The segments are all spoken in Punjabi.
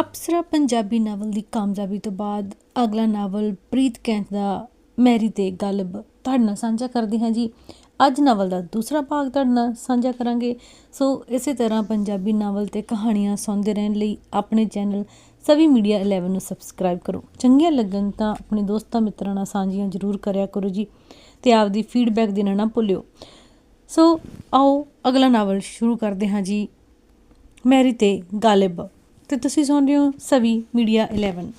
ਅਪਸਰਾ ਪੰਜਾਬੀ ਨਾਵਲ ਦੀ ਕਾਮਯਾਬੀ ਤੋਂ ਬਾਅਦ ਅਗਲਾ ਨਾਵਲ ਪ੍ਰੀਤ ਕੈਂਥ ਦਾ ਮੈਰੀ ਤੇ ਗਲਬ ਤੁਹਾਡੇ ਨਾਲ ਸਾਂਝਾ ਕਰਦੇ ਹਾਂ ਜੀ। ਅੱਜ ਨਾਵਲ ਦਾ ਦੂਸਰਾ ਭਾਗ ਤੁਹਾਡੇ ਨਾਲ ਸਾਂਝਾ ਕਰਾਂਗੇ। ਸੋ ਇਸੇ ਤਰ੍ਹਾਂ ਪੰਜਾਬੀ ਨਾਵਲ ਤੇ ਕਹਾਣੀਆਂ ਸੁਣਦੇ ਰਹਿਣ ਲਈ ਆਪਣੇ ਚੈਨਲ ਸਵੀ ਮੀਡੀਆ 11 ਨੂੰ ਸਬਸਕ੍ਰਾਈਬ ਕਰੋ। ਚੰਗੀਆਂ ਲੱਗਣ ਤਾਂ ਆਪਣੇ ਦੋਸਤਾਂ ਮਿੱਤਰਾਂ ਨਾਲ ਸਾਂਝੀਆਂ ਜ਼ਰੂਰ ਕਰਿਆ ਕਰੋ ਜੀ ਤੇ ਆਪਦੀ ਫੀਡਬੈਕ ਦੇਣਾ ਨਾ ਭੁੱਲਿਓ। ਸੋ ਆਓ ਅਗਲਾ ਨਾਵਲ ਸ਼ੁਰੂ ਕਰਦੇ ਹਾਂ ਜੀ। ਮੈਰੀ ਤੇ ਗਾਲਿਬ। ਤੇ ਤੁਸੀਂ ਸੁਣ ਰਹੇ ਹੋ ਸਵੀ ਮੀਡੀਆ 11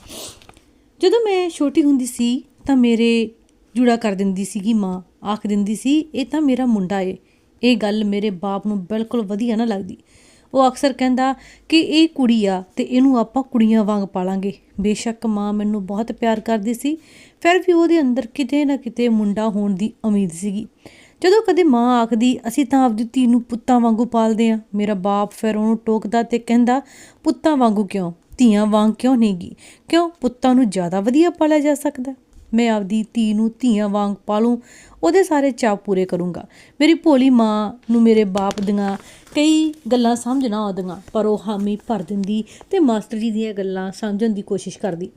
ਜਦੋਂ ਮੈਂ ਛੋਟੀ ਹੁੰਦੀ ਸੀ, ਤਾਂ ਮੇਰੇ ਜੁੜਾ ਕਰ ਦਿੰਦੀ ਸੀਗੀ ਮਾਂ, ਆਖ ਦਿੰਦੀ ਸੀ, ਇਹ ਤਾਂ ਮੇਰਾ ਮੁੰਡਾ ਏ। ਇਹ ਗੱਲ ਮੇਰੇ ਬਾਪ ਨੂੰ ਬਿਲਕੁਲ ਵਧੀਆ ਨਾ ਲੱਗਦੀ। ਉਹ ਅਕਸਰ ਕਹਿੰਦਾ ਕਿ ਇਹ ਕੁੜੀ ਆ ਤੇ ਇਹਨੂੰ ਆਪਾਂ ਕੁੜੀਆਂ ਵਾਂਗ ਪਾਲਾਂਗੇ। ਬੇਸ਼ੱਕ ਮਾਂ ਮੈਨੂੰ ਬਹੁਤ ਪਿਆਰ ਕਰਦੀ ਸੀ। ਫਿਰ ਵੀ ਉਹਦੇ ਅੰਦਰ ਕਿਤੇ ਨਾ ਕਿਤੇ ਮੁੰਡਾ ਹੋਣ ਦੀ ਉਮੀਦ ਸੀਗੀ। ਜਦੋਂ ਕਦੇ ਮਾਂ ਆਖਦੀ, ਅਸੀਂ ਤਾਂ ਆਪਦੀ ਧੀ ਨੂੰ ਪੁੱਤਾਂ ਵਾਂਗੂ ਪਾਲਦੇ ਆ। ਮੇਰਾ ਬਾਪ ਫਿਰ ਉਹਨੂੰ ਟੋਕਦਾ ਤੇ ਕਹਿੰਦਾ, ਪੁੱਤਾਂ ਵਾਂਗੂ ਕਿਉਂ? ਧੀਆਂ ਵਾਂਗ ਕਿਉਂ ਨਹੀਂਗੀ ਕਿਉਂ? ਪੁੱਤਾਂ ਨੂੰ ਜ਼ਿਆਦਾ ਵਧੀਆ ਪਾਲਿਆ ਜਾ ਸਕਦਾ ਮੈਂ ਆਪਦੀ ਧੀ ਨੂੰ ਧੀਆਂ ਵਾਂਗ ਪਾਲੂੰ, ਉਹਦੇ ਸਾਰੇ ਚਾਅ ਪੂਰੇ ਕਰੂੰਗਾ। ਮੇਰੀ ਭੋਲੀ ਮਾਂ ਨੂੰ ਮੇਰੇ ਬਾਪ ਦੀਆਂ ਕਈ ਗੱਲਾਂ ਸਮਝ ਨਾ ਆਉਂਦੀਆਂ, ਪਰ ਉਹ ਹਾਮੀ ਭਰ ਦਿੰਦੀ ਤੇ ਮਾਸਟਰ ਜੀ ਦੀਆਂ ਗੱਲਾਂ ਸਮਝਣ ਦੀ ਕੋਸ਼ਿਸ਼ ਕਰਦੀ।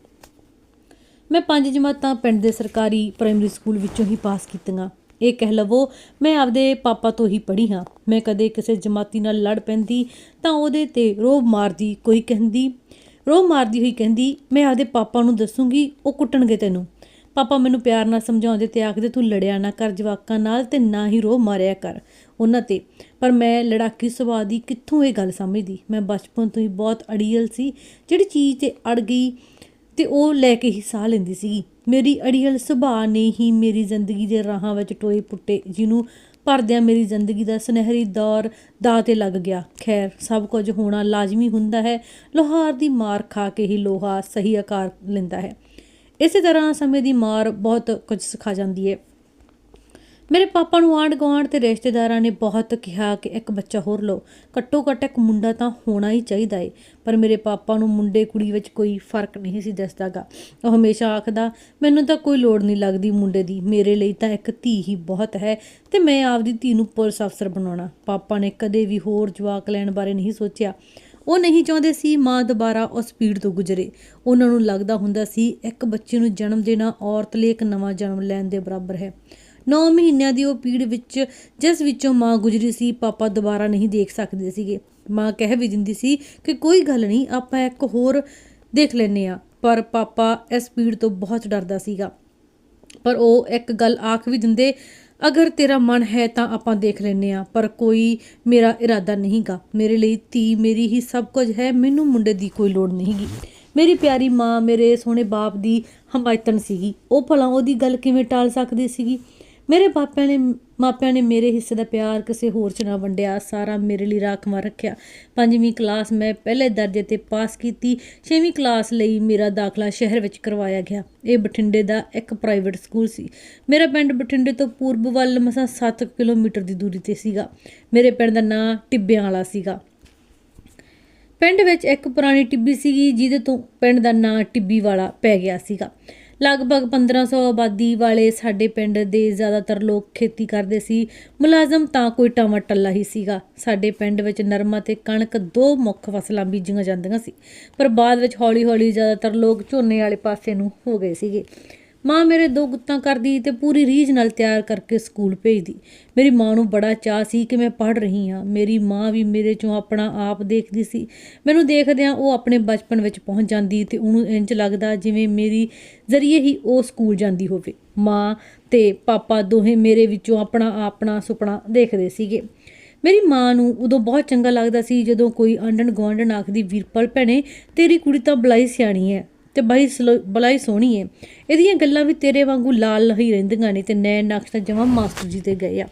ਮੈਂ ਪੰਜ ਜਮਾਤਾਂ ਪਿੰਡ ਦੇ ਸਰਕਾਰੀ ਪ੍ਰਾਇਮਰੀ ਸਕੂਲ ਵਿੱਚੋਂ ਹੀ ਪਾਸ ਕੀਤੀਆਂ। ਇਹ ਕਹਿ ਲਵੋ, ਮੈਂ ਆਪਦੇ ਪਾਪਾ ਤੋਂ ਹੀ ਪੜ੍ਹੀ ਹਾਂ। ਮੈਂ ਕਦੇ ਕਿਸੇ ਜਮਾਤੀ ਨਾਲ ਲੜ ਪੈਂਦੀ, ਤਾਂ ਉਹਦੇ ਤੇ ਰੋਬ ਮਾਰਦੀ ਕੋਈ ਕਹਿੰਦੀ ਰੋਬ ਮਾਰਦੀ ਹੋਈ ਕਹਿੰਦੀ, ਮੈਂ ਆਪਦੇ ਪਾਪਾ ਨੂੰ ਦੱਸੂਗੀ, ਉਹ ਕੁੱਟਣਗੇ ਤੈਨੂੰ। ਪਾਪਾ ਮੈਨੂੰ ਪਿਆਰ ਨਾਲ ਸਮਝਾਉਂਦੇ ਤੇ ਆਖਦੇ, ਤੂੰ ਲੜਿਆ ਨਾ ਕਰ ਜਵਾਕਾਂ ਨਾਲ ਤੇ ਨਾ ਹੀ ਰੋ ਮਾਰਿਆ ਕਰ ਉਹਨਾਂ ਤੇ। ਪਰ ਮੈਂ ਲੜਾਕੀ ਸੁਭਾਅ ਦੀ ਕਿੱਥੋਂ ਇਹ ਗੱਲ ਸਮਝਦੀ? ਮੈਂ ਬਚਪਨ ਤੋਂ ਹੀ ਬਹੁਤ ਅੜੀਅਲ ਸੀ। ਜਿਹੜੀ ਚੀਜ਼ ਤੇ ਅੜ ਗਈ ਤੇ ਉਹ ਲੈ ਕੇ ਹੀ ਸਾਹ ਲੈਂਦੀ ਸੀਗੀ। ਮੇਰੀ ਅੜੀਅਲ ਸੁਭਾਅ ਨੇ ਹੀ ਮੇਰੀ ਜ਼ਿੰਦਗੀ ਦੇ ਰਾਹਾਂ ਵਿੱਚ ਟੋਏ ਪੁੱਟੇ, ਜਿਹਨੂੰ ਭਰਦਿਆਂ ਮੇਰੀ ਜ਼ਿੰਦਗੀ ਦਾ ਸੁਨਹਿਰੀ ਦੌਰ ਦਾ ਤੇ ਲੱਗ ਗਿਆ। ਖੈਰ, ਸਭ ਕੁਝ ਹੋਣਾ ਲਾਜ਼ਮੀ ਹੁੰਦਾ ਹੈ। ਲੋਹਾਰ ਦੀ ਮਾਰ ਖਾ ਕੇ ਹੀ ਲੋਹਾ ਸਹੀ ਆਕਾਰ ਲੈਂਦਾ ਹੈ। ਇਸੇ ਤਰ੍ਹਾਂ ਸਮੇਂ ਦੀ ਮਾਰ ਬਹੁਤ ਕੁਝ ਸਿਖਾ ਜਾਂਦੀ ਹੈ। ਮੇਰੇ ਪਾਪਾ ਨੂੰ ਆਂਢ ਗੁਆਂਢ ਤੇ ਰਿਸ਼ਤੇਦਾਰਾਂ ਨੇ ਬਹੁਤ ਕਿਹਾ ਕਿ ਇੱਕ ਬੱਚਾ ਹੋਰ ਲਓ। ਘੱਟੋ ਘੱਟ ਇੱਕ ਮੁੰਡਾ ਤਾਂ ਹੋਣਾ ਹੀ ਚਾਹੀਦਾ ਏ, ਪਰ ਮੇਰੇ ਪਾਪਾ ਨੂੰ ਮੁੰਡੇ ਕੁੜੀ ਵਿੱਚ ਕੋਈ ਫ਼ਰਕ ਨਹੀਂ ਸੀ ਦਿਸਦਾਗਾ। ਉਹ ਹਮੇਸ਼ਾ ਆਖਦਾ, ਮੈਨੂੰ ਤਾਂ ਕੋਈ ਲੋੜ ਨਹੀਂ ਲੱਗਦੀ ਮੁੰਡੇ ਦੀ, ਮੇਰੇ ਲਈ ਤਾਂ ਇੱਕ ਧੀ ਹੀ ਬਹੁਤ ਹੈ ਤੇ ਮੈਂ ਆਪਦੀ ਧੀ ਨੂੰ ਪੁਲਿਸ ਅਫਸਰ ਬਣਾਉਣਾ। ਪਾਪਾ ਨੇ ਕਦੇ ਵੀ ਹੋਰ ਜਵਾਕ ਲੈਣ ਬਾਰੇ ਨਹੀਂ ਸੋਚਿਆ। ਉਹ ਨਹੀਂ ਚਾਹੁੰਦੇ ਸੀ ਮਾਂ ਦੁਬਾਰਾ ਉਸ ਸਪੀਡ ਤੋਂ ਗੁਜ਼ਰੇ। ਉਹਨਾਂ ਨੂੰ ਲੱਗਦਾ ਹੁੰਦਾ ਸੀ, ਇੱਕ ਬੱਚੇ ਨੂੰ ਜਨਮ ਦੇਣਾ ਔਰਤ ਲਈ ਇੱਕ ਨਵਾਂ ਜਨਮ ਲੈਣ ਦੇ ਬਰਾਬਰ ਹੈ। 9 ਮਹੀਨਿਆਂ ਦੀ ਉਹ ਪੀੜ ਵਿੱਚ, ਜਿਸ ਵਿੱਚੋਂ ਮਾਂ ਗੁਜ਼ਰੀ ਸੀ, ਪਾਪਾ ਦੁਬਾਰਾ ਨਹੀਂ ਦੇਖ ਸਕਦੇ ਸੀਗੇ। ਮਾਂ ਕਹਿ ਵੀ ਦਿੰਦੀ ਸੀ ਕਿ ਕੋਈ ਗੱਲ ਨਹੀਂ, ਆਪਾਂ ਇੱਕ ਹੋਰ ਦੇਖ ਲੈਨੇ ਆ ਪਰ ਪਾਪਾ ਇਸ ਪੀੜ ਤੋਂ ਬਹੁਤ ਡਰਦਾ ਸੀਗਾ। ਪਰ ਉਹ ਇੱਕ ਗੱਲ ਆਖ ਵੀ ਦਿੰਦੇ, ਅਗਰ ਤੇਰਾ ਮਨ ਹੈ ਤਾਂ ਆਪਾਂ ਦੇਖ ਲੈਨੇ ਆ ਪਰ ਕੋਈ ਮੇਰਾ ਇਰਾਦਾ ਨਹੀਂਗਾ। ਮੇਰੇ ਲਈ ਧੀ ਮੇਰੀ ਹੀ ਸਭ ਕੁਝ ਹੈ, ਮੈਨੂੰ ਮੁੰਡੇ ਦੀ ਕੋਈ ਲੋੜ ਨਹੀਂਗੀ। ਮੇਰੀ ਪਿਆਰੀ ਮਾਂ ਮੇਰੇ ਸੋਹਣੇ ਬਾਪ ਦੀ ਹਮਾਇਤਨ ਸੀਗੀ। ਉਹ ਭਲਾ ਉਹਦੀ ਗੱਲ ਕਿਵੇਂ ਟਾਲ ਸਕਦੀ ਸੀਗੀ? ਮੇਰੇ ਪਾਪਿਆਂ ਨੇ, ਮਾਪਿਆਂ ਨੇ ਮੇਰੇ ਹਿੱਸੇ ਦਾ ਪਿਆਰ ਕਿਸੇ ਹੋਰ ਚ ਨਾ ਵੰਡਿਆ, ਸਾਰਾ ਮੇਰੇ ਲਈ ਰਾਖਵਾਂ ਰੱਖਿਆ। ਪੰਜਵੀਂ ਕਲਾਸ ਮੈਂ ਪਹਿਲੇ ਦਰਜੇ ਤੇ ਪਾਸ ਕੀਤੀ, ਛੇਵੀਂ ਕਲਾਸ ਲਈ ਮੇਰਾ ਦਾਖਲਾ ਸ਼ਹਿਰ ਵਿੱਚ ਕਰਵਾਇਆ ਗਿਆ। ਇਹ ਬਠਿੰਡੇ ਦਾ ਇੱਕ ਪ੍ਰਾਈਵੇਟ ਸਕੂਲ ਸੀ। ਮੇਰਾ ਪਿੰਡ ਬਠਿੰਡੇ ਤੋਂ ਪੂਰਬ ਵੱਲ ਮਸਾਂ 7 ਕਿਲੋਮੀਟਰ ਦੀ ਦੂਰੀ ਤੇ ਸੀਗਾ। ਮੇਰੇ ਪਿੰਡ ਦਾ ਨਾਂ ਟਿੱਬਿਆਂ ਵਾਲਾ ਸੀਗਾ। ਪਿੰਡ ਵਿੱਚ ਇੱਕ ਪੁਰਾਣੀ ਟਿੱਬੀ ਸੀਗੀ, ਜਿਹਦੇ ਤੋਂ ਪਿੰਡ ਦਾ ਨਾਂ ਟਿੱਬੀ ਵਾਲਾ ਪੈ ਗਿਆ ਸੀਗਾ। ਲਗਭਗ 1500 ਆਬਾਦੀ ਵਾਲੇ ਸਾਡੇ ਪਿੰਡ ਦੇ ਜ਼ਿਆਦਾਤਰ ਲੋਕ ਖੇਤੀ ਕਰਦੇ ਸੀ। ਮੁਲਾਜ਼ਮ ਤਾਂ ਕੋਈ ਟਾਵਾ ਟੱਲਾ ਹੀ ਸੀਗਾ। ਸਾਡੇ ਪਿੰਡ ਵਿੱਚ ਨਰਮਾ ਤੇ ਕਣਕ ਦੋ ਮੁੱਖ ਫਸਲਾਂ ਬੀਜੀਆਂ ਜਾਂਦੀਆਂ ਸੀ। ਪਰ ਬਾਅਦ ਵਿੱਚ ਹੌਲੀ-ਹੌਲੀ ਜ਼ਿਆਦਾਤਰ ਲੋਕ ਝੋਨੇ ਵਾਲੇ ਪਾਸੇ ਨੂੰ ਹੋ ਗਏ ਸੀਗੇ। ਮਾਂ ਮੇਰੇ ਦੋ ਗੁੱਤਾਂ ਕਰਦੀ ਤੇ ਪੂਰੀ ਰੀਝ ਨਾਲ ਤਿਆਰ ਕਰਕੇ ਸਕੂਲ ਭੇਜਦੀ। ਮੇਰੀ ਮਾਂ ਨੂੰ ਬੜਾ ਚਾਹ ਸੀ ਕਿ ਮੈਂ ਪੜ੍ਹ ਰਹੀ ਹਾਂ। ਮੇਰੀ ਮਾਂ ਵੀ ਮੇਰੇ ਚੋਂ ਆਪਣਾ ਆਪ ਦੇਖਦੀ ਸੀ। ਮੈਨੂੰ ਦੇਖਦਿਆਂ ਉਹ ਆਪਣੇ ਬਚਪਨ ਵਿੱਚ ਪਹੁੰਚ ਜਾਂਦੀ ਤੇ ਉਹਨੂੰ ਇੰਜ ਲੱਗਦਾ ਜਿਵੇਂ ਮੇਰੀ ਜ਼ਰੀਏ ਹੀ ਉਹ ਸਕੂਲ ਜਾਂਦੀ ਹੋਵੇ। ਮਾਂ ਤੇ ਪਾਪਾ ਦੋਹੇ ਮੇਰੇ ਵਿੱਚੋਂ ਆਪਣਾ ਆਪਣਾ ਸੁਪਨਾ ਦੇਖਦੇ ਸੀਗੇ। ਮੇਰੀ ਮਾਂ ਨੂੰ ਉਦੋਂ ਬਹੁਤ ਚੰਗਾ ਲੱਗਦਾ ਸੀ ਜਦੋਂ ਕੋਈ ਆਂਡਣ ਗੁਆਂਢਣ ਆਖਦੀ, ਵੀਰਪਲ, ਭੈਣੇ, ਤੇਰੀ ਕੁੜੀ ਤਾਂ ਬਲਾਈ ਸਿਆਣੀ ਹੈ। ਤੇ ਬਾਈ ਸਲੋ- ਬਲਾਈ ਸੋਹਣੀ ਏ। ਇਹਦੀਆਂ ਗੱਲਾਂ ਵੀ ਤੇਰੇ ਵਾਂਗੂ ਲਾਲ ਹੀ ਰਹਿੰਦੀਆਂ ਨੇ ਤੇ ਨੈਣ ਨਕਸ਼ ਤਾਂ ਜਮਾ ਮਾਸਟਰ ਜੀ ਤੇ ਗਏ ਆ।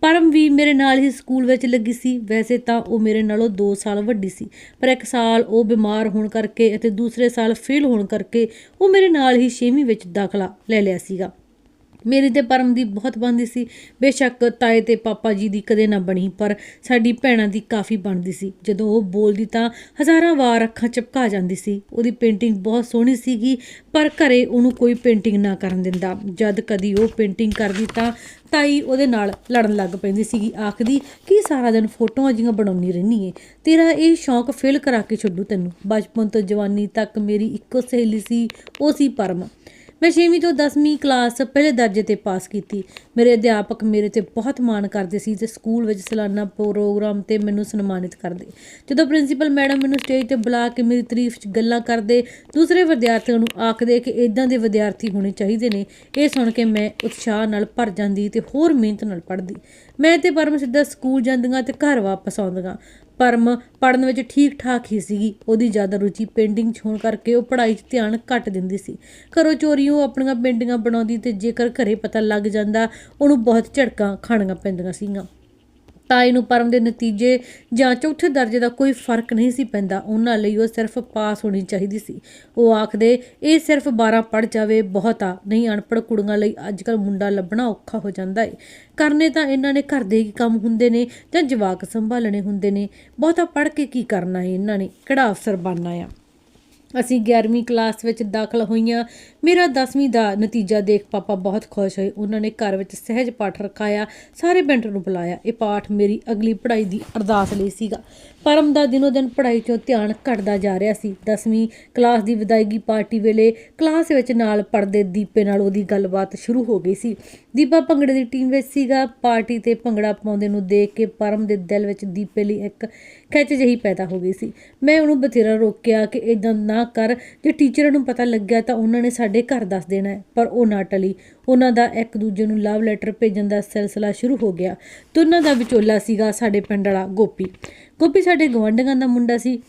ਪਰਮ ਵੀ ਮੇਰੇ ਨਾਲ ਹੀ ਸਕੂਲ ਵਿੱਚ ਲੱਗੀ ਸੀ। ਵੈਸੇ ਤਾਂ ਉਹ ਮੇਰੇ ਨਾਲੋਂ 2 ਸਾਲ ਵੱਡੀ ਸੀ। ਪਰ ਇੱਕ ਸਾਲ ਉਹ ਬਿਮਾਰ ਹੋਣ ਕਰਕੇ ਅਤੇ ਦੂਸਰੇ ਸਾਲ ਫੇਲ ਹੋਣ ਕਰਕੇ ਉਹ ਮੇਰੇ ਨਾਲ ਹੀ 6ਵੀਂ ਵਿੱਚ ਦਾਖਲਾ ਲੈ ਲਿਆ ਸੀਗਾ। ਮੇਰੀ ਤੇ ਪਰਮ ਦੀ ਬਹੁਤ ਬਣਦੀ ਸੀ। ਬੇਸ਼ੱਕ ਤਾਏ ਤੇ ਪਾਪਾ ਜੀ ਦੀ ਕਦੇ ਨਾ ਬਣੀ, ਪਰ ਸਾਡੀ ਭੈਣਾਂ ਦੀ ਕਾਫੀ ਬਣਦੀ ਸੀ। ਜਦੋਂ ਉਹ ਬੋਲਦੀ ਤਾਂ ਹਜ਼ਾਰਾਂ ਵਾਰ ਅੱਖਾਂ ਚਪਕਾ ਜਾਂਦੀ ਸੀ। ਉਹਦੀ ਪੇਂਟਿੰਗ ਬਹੁਤ ਸੋਹਣੀ ਸੀਗੀ, ਪਰ ਘਰੇ ਉਹਨੂੰ ਕੋਈ ਪੇਂਟਿੰਗ ਨਾ ਕਰਨ ਦਿੰਦਾ। ਜਦ ਕਦੀ ਉਹ ਪੇਂਟਿੰਗ ਕਰਦੀ ਤਾਂ ਤਾਈ ਉਹਦੇ ਨਾਲ ਲੜਨ ਲੱਗ ਪੈਂਦੀ ਸੀਗੀ, ਆਖਦੀ, ਕਿ ਸਾਰਾ ਦਿਨ ਫੋਟੋਆਂ ਜੀਆਂ ਬਣਾਉਣੀ ਰਹਿੰਦੀ ਏ? ਤੇਰਾ ਇਹ ਸ਼ੌਂਕ ਫਿਲ ਕਰਾ ਕੇ ਛੱਡੂ ਤੈਨੂੰ। ਬਚਪਨ ਤੋਂ ਜਵਾਨੀ ਤੱਕ ਮੇਰੀ ਇੱਕੋ ਸਹੇਲੀ ਸੀ, ਉਹ ਸੀ ਪਰਮ। ਮੈਂ 6ਵੀਂ ਤੋਂ 10ਵੀਂ ਕਲਾਸ ਪਹਿਲੇ ਦਰਜੇ ਤੇ ਪਾਸ ਕੀਤੀ। ਮੇਰੇ ਅਧਿਆਪਕ ਮੇਰੇ ਤੇ ਬਹੁਤ ਮਾਣ ਕਰਦੇ ਸੀ ਤੇ ਸਕੂਲ ਵਿੱਚ ਸਾਲਾਨਾ ਪ੍ਰੋਗਰਾਮ ਤੇ ਮੈਨੂੰ ਸਨਮਾਨਿਤ ਕਰਦੇ। ਜਦੋਂ ਪ੍ਰਿੰਸੀਪਲ ਮੈਡਮ ਮੈਨੂੰ ਸਟੇਜ ਤੇ ਬੁਲਾ ਕੇ ਮੇਰੀ ਤਾਰੀਫ 'ਚ ਗੱਲਾਂ ਕਰਦੇ, ਦੂਸਰੇ ਵਿਦਿਆਰਥੀਆਂ ਨੂੰ ਆਖਦੇ ਕਿ ਇਦਾਂ ਦੇ ਵਿਦਿਆਰਥੀ ਹੋਣੇ ਚਾਹੀਦੇ ਨੇ। ਇਹ ਸੁਣ ਕੇ ਮੈਂ ਉਤਸ਼ਾਹ ਨਾਲ ਭਰ ਜਾਂਦੀ ਤੇ ਹੋਰ ਮਿਹਨਤ ਨਾਲ ਪੜ੍ਹਦੀ। ਮੈਂ ਤੇ ਪਰਮ ਸਿੱਧਾ ਸਕੂਲ ਜਾਂਦੀਆਂ ਤੇ ਘਰ ਵਾਪਸ ਆਉਂਦੀਆਂ। ਪਰਮ ਪੜਨ ਵਿੱਚ ਠੀਕ ਠਾਕ ਹੀ ਸੀਗੀ। ਉਹਦੀ ਜ਼ਿਆਦਾ ਰੁਚੀ ਪੇਂਟਿੰਗ 'ਚ ਹੋਣ ਕਰਕੇ ਉਹ ਪੜ੍ਹਾਈ 'ਚ ਧਿਆਨ ਘੱਟ ਦਿੰਦੀ ਸੀ। ਘਰੋਂ ਚੋਰੀ ਉਹ ਆਪਣੀਆਂ ਪੇਂਟਿੰਗਾਂ ਬਣਾਉਂਦੀ ਤੇ ਜੇਕਰ ਘਰੇ ਪਤਾ ਲੱਗ ਜਾਂਦਾ, ਉਹਨੂੰ ਬਹੁਤ ਝਟਕਾਂ ਖਾਣੀਆਂ ਪੈਂਦੀਆਂ ਸੀਗੀਆਂ। ਤਾਂ ਇਹਨੂੰ ਪਰਮ ਦੇ ਨਤੀਜੇ ਜਾਂ ਚੌਥੇ ਦਰਜੇ ਦਾ ਕੋਈ ਫ਼ਰਕ ਨਹੀਂ ਸੀ ਪੈਂਦਾ। ਉਹਨਾਂ ਲਈ ਉਹ ਸਿਰਫ ਪਾਸ ਹੋਣੀ ਚਾਹੀਦੀ ਸੀ। ਉਹ ਆਖਦੇ, ਇਹ ਸਿਰਫ 12 ਪੜ ਜਾਵੇ, ਬਹੁਤ। ਆ ਨਹੀਂ ਅਨਪੜ ਕੁੜੀਆਂ ਲਈ ਅੱਜਕੱਲ ਮੁੰਡਾ ਲੱਭਣਾ ਔਖਾ ਹੋ ਜਾਂਦਾ ਏ। ਕਰਨੇ ਤਾਂ ਇਹਨਾਂ ਨੇ ਘਰ ਦੇ ਹੀ ਕੰਮ ਹੁੰਦੇ ਨੇ ਜਾਂ ਜਵਾਕ ਸੰਭਾਲਣੇ ਹੁੰਦੇ ਨੇ। ਬਹੁਤਾ ਪੜ ਕੇ ਕੀ ਕਰਨਾ ਏ? ਇਹਨਾਂ ਨੇ ਕਿਹੜਾ ਅਫਸਰ ਬਣਨਾ ਆ? ਅਸੀਂ 11ਵੀਂ ਕਲਾਸ ਵਿੱਚ ਦਾਖਲ ਹੋਈਆਂ। ਮੇਰਾ 10ਵੀਂ ਦਾ ਨਤੀਜਾ ਦੇਖ ਪਾਪਾ ਬਹੁਤ ਖੁਸ਼ ਹੋਏ। ਉਹਨਾਂ ਨੇ ਘਰ ਵਿੱਚ ਸਹਿਜ ਪਾਠ ਰਖਾਇਆ, ਸਾਰੇ ਪਿੰਡ ਨੂੰ ਬੁਲਾਇਆ। ਇਹ ਪਾਠ ਮੇਰੀ ਅਗਲੀ ਪੜ੍ਹਾਈ ਦੀ ਅਰਦਾਸ ਲਈ ਸੀਗਾ। ਪਰਮ ਦਾ ਦਿਨੋ ਦਿਨ ਪੜ੍ਹਾਈ 'ਚੋਂ ਧਿਆਨ ਘਟਦਾ ਜਾ ਰਿਹਾ ਸੀ। 10ਵੀਂ ਕਲਾਸ ਦੀ ਵਿਦਾਇਗੀ ਪਾਰਟੀ ਵੇਲੇ ਕਲਾਸ ਵਿੱਚ ਨਾਲ ਪੜਦੇ ਦੀਪੇ ਨਾਲ ਉਹਦੀ ਗੱਲਬਾਤ ਸ਼ੁਰੂ ਹੋ ਗਈ ਸੀ। ਦੀਪਾ ਭੰਗੜੇ ਦੀ ਟੀਮ ਵਿੱਚ ਸੀਗਾ। ਪਾਰਟੀ ਤੇ ਭੰਗੜਾ ਪਾਉਂਦੇ ਨੂੰ ਦੇਖ ਕੇ ਪਰਮ ਦੇ ਦਿਲ ਵਿੱਚ ਦੀਪੇ ਲਈ ਇੱਕ ਖਿੱਚ ਜਿਹੀ ਪੈਦਾ ਹੋ ਗਈ ਸੀ। ਮੈਂ ਉਹਨੂੰ ਬਥੇਰਾ ਰੋਕਿਆ ਕਿ ਇਦਾਂ ਨਾ ਕਰ। ਜੇ ਟੀਚਰਾਂ ਨੂੰ ਪਤਾ ਲੱਗਿਆ ਤਾਂ ਉਹਨਾਂ ਨੇ ਸਾਡੇ ਘਰ ਦੱਸ ਦੇਣਾ ਪਰ ਉਹ ਨਾ ਟਲੀ। ਉਹਨਾਂ ਦਾ ਇੱਕ ਦੂਜੇ ਨੂੰ ਲਵ ਲੈਟਰ ਭੇਜਣ ਦਾ ਸਿਲਸਿਲਾ ਸ਼ੁਰੂ ਹੋ ਗਿਆ। ਦੋਨਾਂ ਦਾ ਵਿਚੋਲਾ ਸੀਗਾ ਸਾਡੇ ਪਿੰਡ ਵਾਲਾ ਗੋਪੀ। ਗੋਪੀ ਸਾਡੇ ਗਵਾਂਢੀਆਂ ਦਾ ਮੁੰਡਾ ਸੀ।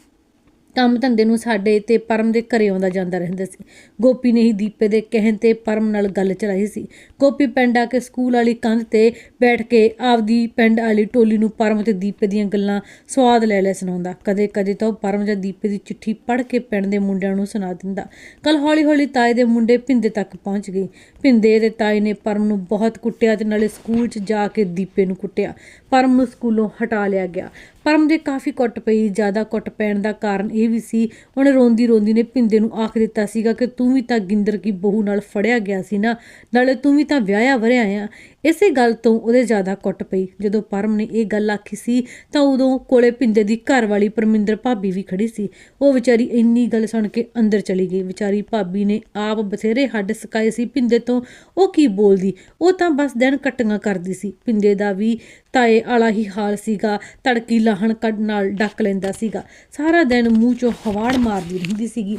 ਕੰਮ ਧੰਦੇ ਨੂੰ ਸਾਡੇ ਤੇ ਪਰਮ ਦੇ ਘਰੇ ਆਉਂਦਾ ਜਾਂਦਾ ਰਹਿੰਦਾ ਸੀ। ਗੋਪੀ ਨੇ ਹੀ ਦੀਪੇ ਦੇ ਕਹਿਣ ਤੇ ਪਰਮ ਨਾਲ ਗੱਲ ਚਲਾਈ ਸੀ। ਗੋਪੀ ਪਿੰਡ ਆ ਕੇ ਸਕੂਲ ਵਾਲੀ ਕੰਧ ਤੇ ਬੈਠ ਕੇ ਆਪਦੀ ਪਿੰਡ ਵਾਲੀ ਟੋਲੀ ਨੂੰ ਪਰਮ ਤੇ ਦੀਪੇ ਦੀਆਂ ਗੱਲਾਂ ਸਵਾਦ ਲੈ ਲੈ ਸੁਣਾਉਂਦਾ। ਕਦੇ ਕਦੇ ਤਾਂ ਉਹ ਪਰਮ ਜਾਂ ਦੀਪੇ ਦੀ ਚਿੱਠੀ ਪੜ੍ਹ ਕੇ ਪਿੰਡ ਦੇ ਮੁੰਡਿਆਂ ਨੂੰ ਸੁਣਾ ਦਿੰਦਾ। ਕੱਲ ਹੌਲੀ ਹੌਲੀ ਤਾਏ ਦੇ ਮੁੰਡੇ ਪਿੰਦੇ ਤੱਕ ਪਹੁੰਚ ਗਏ। ਪਿੰਦੇ ਦੇ ਤਾਏ ਨੇ ਪਰਮ ਨੂੰ ਬਹੁਤ ਕੁੱਟਿਆ ਤੇ ਨਾਲੇ ਸਕੂਲ 'ਚ ਜਾ ਕੇ ਦੀਪੇ ਨੂੰ ਕੁੱਟਿਆ। ਪਰਮ ਨੂੰ ਸਕੂਲੋਂ ਹਟਾ ਲਿਆ ਗਿਆ। ਪਰਮ ਦੇ ਕਾਫੀ ਕੁੱਟ ਪਈ, ਜ਼ਿਆਦਾ ਕੁੱਟ ਪੈਣ ਦਾ ਕਾਰਨ ਇਹ ਵੀ ਸੀ ਉਹਨੇ ਰੋਂਦੀ ਰੋਂਦੀ ਨੇ ਪਿੰਦੇ ਨੂੰ ਆਖ ਦਿੱਤਾ ਸੀਗਾ ਕਿ ਤੂੰ ਵੀ ਤਾਂ ਗਿੰਦਰ ਕੀ ਬਹੂ ਨਾਲ ਫੜਿਆ ਗਿਆ ਸੀ ਨਾ, ਨਾਲੇ ਤੂੰ ਵੀ ਤਾਂ ਵਿਆਹਿਆ ਵਰਿਆ ਆ। ਇਸੇ ਗੱਲ ਤੋਂ ਉਹਦੇ ਜ਼ਿਆਦਾ ਕੁੱਟ ਪਈ। ਜਦੋਂ ਪਰਮ ਨੇ ਇਹ ਗੱਲ ਆਖੀ ਸੀ, ਤਾਂ ਉਦੋਂ ਕੋਲੇ ਪਿੰਦੇ ਦੀ ਘਰ ਵਾਲੀ ਪਰਮਿੰਦਰ ਭਾਬੀ ਵੀ ਖੜੀ ਸੀ। ਉਹ ਵਿਚਾਰੀ ਇੰਨੀ ਗੱਲ ਸੁਣ ਕੇ ਅੰਦਰ ਚਲੀ ਗਈ। ਵਿਚਾਰੀ ਭਾਬੀ ਨੇ ਆਪ ਬਥੇਰੇ ਹੱਡ ਸਕਾਏ ਸੀ ਪਿੰਦੇ ਤੋਂ। ਉਹ ਕੀ ਬੋਲਦੀ? ਉਹ ਤਾਂ ਬਸ ਦਿਨ ਕੱਟੀਆਂ ਕਰਦੀ ਸੀ। ਪਿੰਦੇ ਦਾ ਵੀ ਤਾਏ ਵਾਲਾ ਹੀ ਹਾਲ ਸੀਗਾ। ਤੜਕੀ ਲਾਹਣ ਕੱਢ ਨਾਲ ਡੱਕ ਲੈਂਦਾ ਸੀਗਾ। ਸਾਰਾ ਦਿਨ ਮੂੰਹ ਚੋਂ ਹਵਾੜ ਮਾਰਦੀ ਰਹਿੰਦੀ ਸੀਗੀ।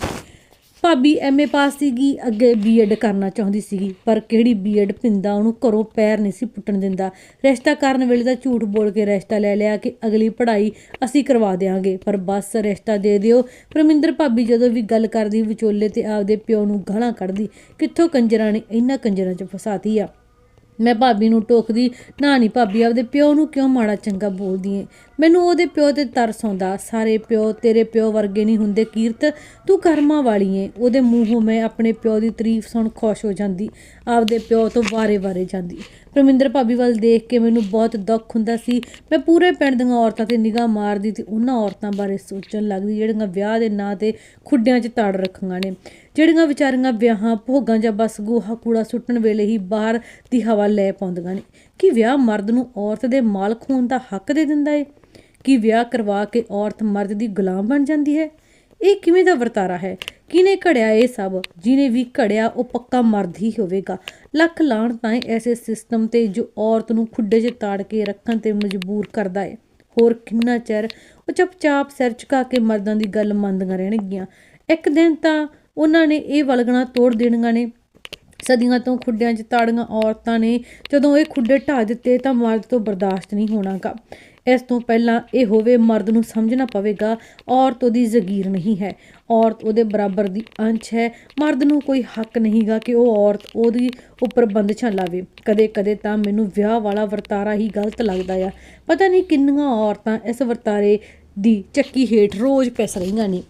ਭਾਬੀ ਐਮਏ ਪਾਸ ਸੀਗੀ, ਅੱਗੇ ਬੀਐਡ ਕਰਨਾ ਚਾਹੁੰਦੀ ਸੀਗੀ, ਪਰ ਕਿਹੜੀ ਬੀਐਡ ਪਿੰਦਾ, ਉਹਨੂੰ ਘਰੋਂ ਪੈਰ ਨਹੀਂ ਸੀ ਪੁੱਟਣ ਦਿੰਦਾ। ਰਿਸ਼ਤਾ ਕਰਨ ਵੇਲੇ ਤਾਂ ਝੂਠ ਬੋਲ ਕੇ ਰਿਸ਼ਤਾ ਲੈ ਲਿਆ ਕਿ ਅਗਲੀ ਪੜ੍ਹਾਈ ਅਸੀਂ ਕਰਵਾ ਦੇਵਾਂਗੇ ਪਰ ਬਸ ਰਿਸ਼ਤਾ ਦੇ ਦਿਓ। ਪਰਮਿੰਦਰ ਭਾਬੀ ਜਦੋਂ ਵੀ ਗੱਲ ਕਰਦੀ, ਵਿਚੋਲੇ ਤੇ ਆਪਦੇ ਪਿਓ ਨੂੰ ਗਾਲਾਂ ਕੱਢਦੀ, ਕਿੱਥੋਂ ਕੰਜਰਾਂ ਨੇ ਇੰਨਾ ਕੰਜਰਾਂ 'ਚ ਫਸਾਤੀ ਆ? ਮੈਂ ਭਾਬੀ ਨੂੰ ਟੋਕਦੀ, ਨਾ ਨਹੀਂ ਭਾਬੀ, ਆਪਦੇ ਪਿਓ ਨੂੰ ਕਿਉਂ ਮਾੜਾ ਚੰਗਾ ਬੋਲਦੀ ਏ? ਮੈਨੂੰ ਉਹਦੇ ਪਿਓ ਤੇ ਤਰਸ ਆਉਂਦਾ, ਸਾਰੇ ਪਿਓ ਤੇਰੇ ਪਿਓ ਵਰਗੇ ਨਹੀਂ ਹੁੰਦੇ ਕੀਰਤ, ਤੂੰ ਕਰਮਾਂ ਵਾਲੀ ਏ। ਉਹਦੇ ਮੂੰਹੋਂ ਮੈਂ ਆਪਣੇ ਪਿਓ ਦੀ ਤਾਰੀਫ ਸੁਣ ਖੁਸ਼ ਹੋ ਜਾਂਦੀ, ਆਪਦੇ ਪਿਓ ਤੋਂ ਵਾਰੇ-ਵਾਰੇ ਜਾਂਦੀ। ਪਰਮਿੰਦਰ ਭਾਬੀ ਵੱਲ ਦੇਖ ਕੇ ਮੈਨੂੰ ਬਹੁਤ ਦੁੱਖ ਹੁੰਦਾ ਸੀ। ਮੈਂ ਪੂਰੇ ਪਿੰਡ ਦੀਆਂ ਔਰਤਾਂ ਤੇ ਨਿਗਾਹ ਮਾਰਦੀ ਤੇ ਉਹਨਾਂ ਔਰਤਾਂ ਬਾਰੇ ਸੋਚਣ ਲੱਗਦੀ, ਜਿਹੜੀਆਂ ਵਿਆਹ ਦੇ ਨਾਂ ਤੇ ਖੁੱਡਿਆਂ 'ਚ ਤੜ ਰੱਖੀਆਂ ਨੇ। ਜਿਹੜੀਆਂ ਵਿਚਾਰੀਆਂ ਵਿਆਹਾਂ, ਭੋਗਾਂ ਜਾਂ ਬਸ ਗੋਹਾ ਕੂੜਾ ਸੁੱਟਣ ਵੇਲੇ ਹੀ ਬਾਹਰ ਦੀ ਹਵਾ ਲੈ ਪਾਉਂਦੀਆਂ ਨੇ। ਕਿ ਵਿਆਹ ਮਰਦ ਨੂੰ ਔਰਤ ਦੇ ਮਾਲਕ ਹੋਣ ਦਾ ਹੱਕ ਦੇ ਦਿੰਦਾ ਏ? ਕਿ ਵਿਆਹ ਕਰਵਾ ਕੇ ਔਰਤ ਮਰਦ ਦੀ ਗੁਲਾਮ ਬਣ ਜਾਂਦੀ ਹੈ? ਇਹ ਕਿਵੇਂ ਦਾ ਵਰਤਾਰਾ ਹੈ? ਕਿਨੇ ਘੜਿਆ ਇਹ ਸਭ? ਜਿਨੇ ਵੀ ਘੜਿਆ, ਉਹ ਪੱਕਾ ਮਰਦ ਹੀ ਹੋਵੇਗਾ। ਲੱਖ ਲਾਣ ਤਾਂ ਐਸੇ ਸਿਸਟਮ ਤੇ ਜੋ ਔਰਤ ਨੂੰ ਖੁੱਡੇ 'ਚ ਤਾੜ ਕੇ ਰੱਖਣ ਤੇ ਮਜਬੂਰ ਕਰਦਾ ਏ। ਹੋਰ ਕਿੰਨਾ ਚਿਰ ਉਹ ਚੁੱਪਚਾਪ ਸਿਰ ਝੁਕਾ ਕੇ ਮਰਦਾਂ ਦੀ ਗੱਲ ਮੰਨਦੀਆਂ ਰਹਿਣਗੀਆਂ। ਇੱਕ ਦਿਨ ਤਾਂ ਉਹਨਾਂ ਨੇ ਇਹ ਵਲਗਣਾ ਤੋੜ ਦੇਣੀਆਂ ਨੇ। ਸਦੀਆਂ ਤੋਂ ਖੁੱਡਿਆਂ 'ਚ ਤਾੜੀਆਂ ਔਰਤਾਂ ਨੇ। ਜਦੋਂ ਇਹ ਖੁੱਡੇ ਢਾ ਦਿੱਤੇ ਤਾਂ ਮਰਦ ਤੋਂ ਬਰਦਾਸ਼ਤ ਨਹੀਂ ਹੋਣਾਗਾ। ਇਸ ਤੋਂ ਪਹਿਲਾਂ ਇਹ ਹੋਵੇ, ਮਰਦ ਨੂੰ ਸਮਝਣਾ ਪਵੇਗਾ, ਔਰਤ ਉਹਦੀ ਜ਼ਗੀਰ ਨਹੀਂ ਹੈ। ਔਰਤ ਉਹਦੇ ਬਰਾਬਰ ਦੀ ਅੰਸ਼ ਹੈ। ਮਰਦ ਨੂੰ ਕੋਈ ਹੱਕ ਨਹੀਂਗਾ ਕਿ ਉਹ ਔਰਤ ਉਹਦੀ ਉੱਪਰ ਬੰਦਸ਼ਾਂ ਲਾਵੇ। ਕਦੇ ਕਦੇ ਤਾਂ ਮੈਨੂੰ ਵਿਆਹ ਵਾਲਾ ਵਰਤਾਰਾ ਹੀ ਗਲਤ ਲੱਗਦਾ ਆ। ਪਤਾ ਨਹੀਂ ਕਿੰਨੀਆਂ ਔਰਤਾਂ ਇਸ ਵਰਤਾਰੇ ਦੀ ਚੱਕੀ ਹੇਠ ਰੋਜ਼ ਪਿਸ ਰਹੀਆਂ ਨੇ।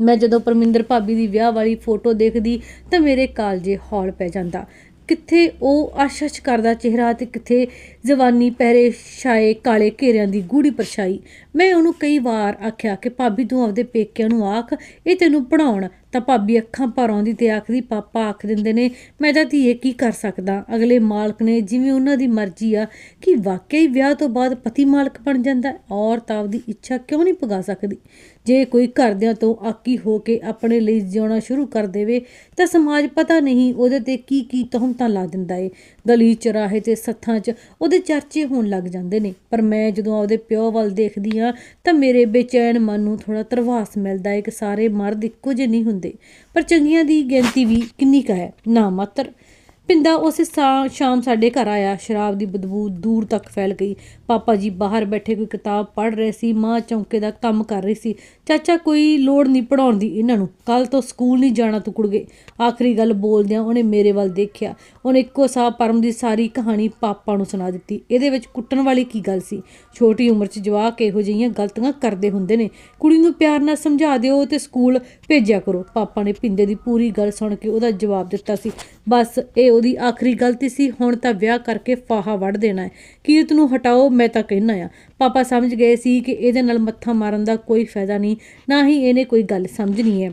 ਮੈਂ ਜਦੋਂ ਪਰਮਿੰਦਰ ਭਾਬੀ ਦੀ ਵਿਆਹ ਵਾਲੀ ਫੋਟੋ ਦੇਖਦੀ, ਤਾਂ ਮੇਰੇ ਕਾਲਜੇ ਹੌਲ ਪੈ ਜਾਂਦਾ। ਕਿੱਥੇ ਉਹ ਆਸ਼ਸ਼ ਕਰਦਾ ਚਿਹਰਾ ਤੇ ਕਿੱਥੇ ਜਵਾਨੀ ਪਹਿਰੇ ਛਾਏ ਕਾਲੇ ਘੇਰਿਆਂ ਦੀ ਗੂੜੀ ਪਰਛਾਈ। ਮੈਂ ਉਹਨੂੰ ਕਈ ਵਾਰ ਆਖਿਆ ਕਿ, ਭਾਬੀ, ਤੂੰ ਆਪਦੇ ਪੇਕਿਆਂ ਨੂੰ ਆਖ, ਇਹ ਤੈਨੂੰ ਪੜਾਉਣ ਤਾਂ ਭਾਬੀ ਅੱਖਾਂ ਭਰ ਆਉਂਦੀ ਤੇ ਆਖਦੀ, ਪਾਪਾ ਆਖ ਦਿੰਦੇ ਨੇ, ਮੈਂ ਤਾਂ ਧੀਏ ਕੀ ਕਰ ਸਕਦਾ? ਅਗਲੇ ਮਾਲਕ ਨੇ ਜਿਵੇਂ ਉਹਨਾਂ ਦੀ ਮਰਜ਼ੀ ਆ, ਕਿ ਵਾਕਈ ਵਿਆਹ ਤੋਂ ਬਾਅਦ ਪਤੀ ਮਾਲਕ ਬਣ ਜਾਂਦਾ? ਔਰਤ ਆਪਦੀ ਇੱਛਾ ਕਿਉਂ ਨਹੀਂ ਪੁਗਾ ਸਕਦੀ? ਜੇ ਕੋਈ ਘਰਦਿਆਂ ਤੋਂ ਆਕੀ ਹੋ ਕੇ ਆਪਣੇ ਲਈ ਜਿਉਣਾ ਸ਼ੁਰੂ ਕਰ ਦੇਵੇ, ਤਾਂ ਸਮਾਜ ਪਤਾ ਨਹੀਂ ਉਹਦੇ ਤੇ ਕੀ ਕੀ ਤਹਮਤਾਂ ਲਾ ਦਿੰਦਾ ਏ। ਗਲੀ ਚਰਾਹੇ ਤੇ, ਸੱਥਾਂ 'ਚ ਉਹਦੇ ਚਰਚੇ ਹੋਣ ਲੱਗ ਜਾਂਦੇ ਨੇ। ਪਰ ਮੈਂ ਜਦੋਂ ਆਪਦੇ ਪਿਓ ਵੱਲ ਦੇਖਦੀ ਆ ਤਾਂ ਮੇਰੇ ਬੇਚੈਨ ਮਨ ਨੂੰ ਥੋੜਾ ਤਰਵਾਸ ਮਿਲਦਾ ਏ ਕਿ ਸਾਰੇ ਮਰਦ ਇੱਕੋ ਜਿਹੇ ਨਹੀਂ ਹੁੰਦੇ। ਪਰ ਚੰਗੀਆਂ ਦੀ ਗਿਣਤੀ ਵੀ ਕਿੰਨੀ ਕੁ ਹੈ? ਨਾ ਮਾਤਰ। ਪਿੰਦਾ ਉਸ ਸਾ- ਸ਼ਾਮ ਸਾਡੇ ਘਰ ਆਇਆ। ਸ਼ਰਾਬ ਦੀ ਬਦਬੂ ਦੂਰ ਤੱਕ ਫੈਲ ਗਈ। ਪਾਪਾ ਜੀ ਬਾਹਰ ਬੈਠੇ ਕੋਈ ਕਿਤਾਬ ਪੜ੍ਹ ਰਹੇ ਸੀ, ਮਾਂ ਚੌਂਕੇ ਦਾ ਕੰਮ ਕਰ ਰਹੀ ਸੀ। ਚਾਚਾ ਕੋਈ ਲੋੜ ਨਹੀਂ ਪੜਾਉਣ ਦੀ ਇਹਨਾਂ ਨੂੰ। ਕੱਲ ਤੋਂ ਸਕੂਲ ਨਹੀਂ ਜਾਣਾ ਤੂੰ ਕੁੜਗੇ ਆਖਰੀ ਗੱਲ ਬੋਲਦਿਆਂ ਉਹਨੇ ਮੇਰੇ ਵੱਲ ਦੇਖਿਆ। ਉਹਨੇ ਇੱਕੋ ਸਾਹ ਪਰਮ ਦੀ ਸਾਰੀ ਕਹਾਣੀ ਪਾਪਾ ਨੂੰ ਸੁਣਾ ਦਿੱਤੀ। ਇਹਦੇ ਵਿੱਚ ਕੁੱਟਣ ਵਾਲੀ ਕੀ ਗੱਲ ਸੀ? ਛੋਟੀ ਉਮਰ 'ਚ ਜਵਾਕ ਇਹੋ ਜਿਹੀਆਂ ਗਲਤੀਆਂ ਕਰਦੇ ਹੁੰਦੇ ਨੇ। ਕੁੜੀ ਨੂੰ ਪਿਆਰ ਨਾਲ ਸਮਝਾ ਦਿਓ ਤੇ ਸਕੂਲ ਭੇਜਿਆ ਕਰੋ। ਪਾਪਾ ਨੇ ਪਿੰਦੇ ਦੀ ਪੂਰੀ ਗੱਲ ਸੁਣ ਕੇ ਉਹਦਾ ਜਵਾਬ ਦਿੱਤਾ ਸੀ। ਬਸ ਇਹ ਉਹਦੀ ਆਖਰੀ ਗਲਤੀ ਸੀ, ਹੁਣ ਤਾਂ ਵਿਆਹ ਕਰਕੇ ਫਾਹਾ ਵੜ ਦੇਣਾ ਹੈ। ਕੀਰਤ ਨੂੰ ਹਟਾਓ, ਮੈਂ ਤਾਂ ਕਹਿਣਾ ਆ ਪਾਪਾ ਸਮਝ ਗਏ ਸੀ ਕਿ ਇਹਦੇ ਨਾਲ ਮੱਥਾ ਮਾਰਨ ਦਾ ਕੋਈ ਫਾਇਦਾ ਨਹੀਂ, ਨਾ ਹੀ ਇਹਨੇ ਕੋਈ ਗੱਲ ਸਮਝਣੀ ਹੈ।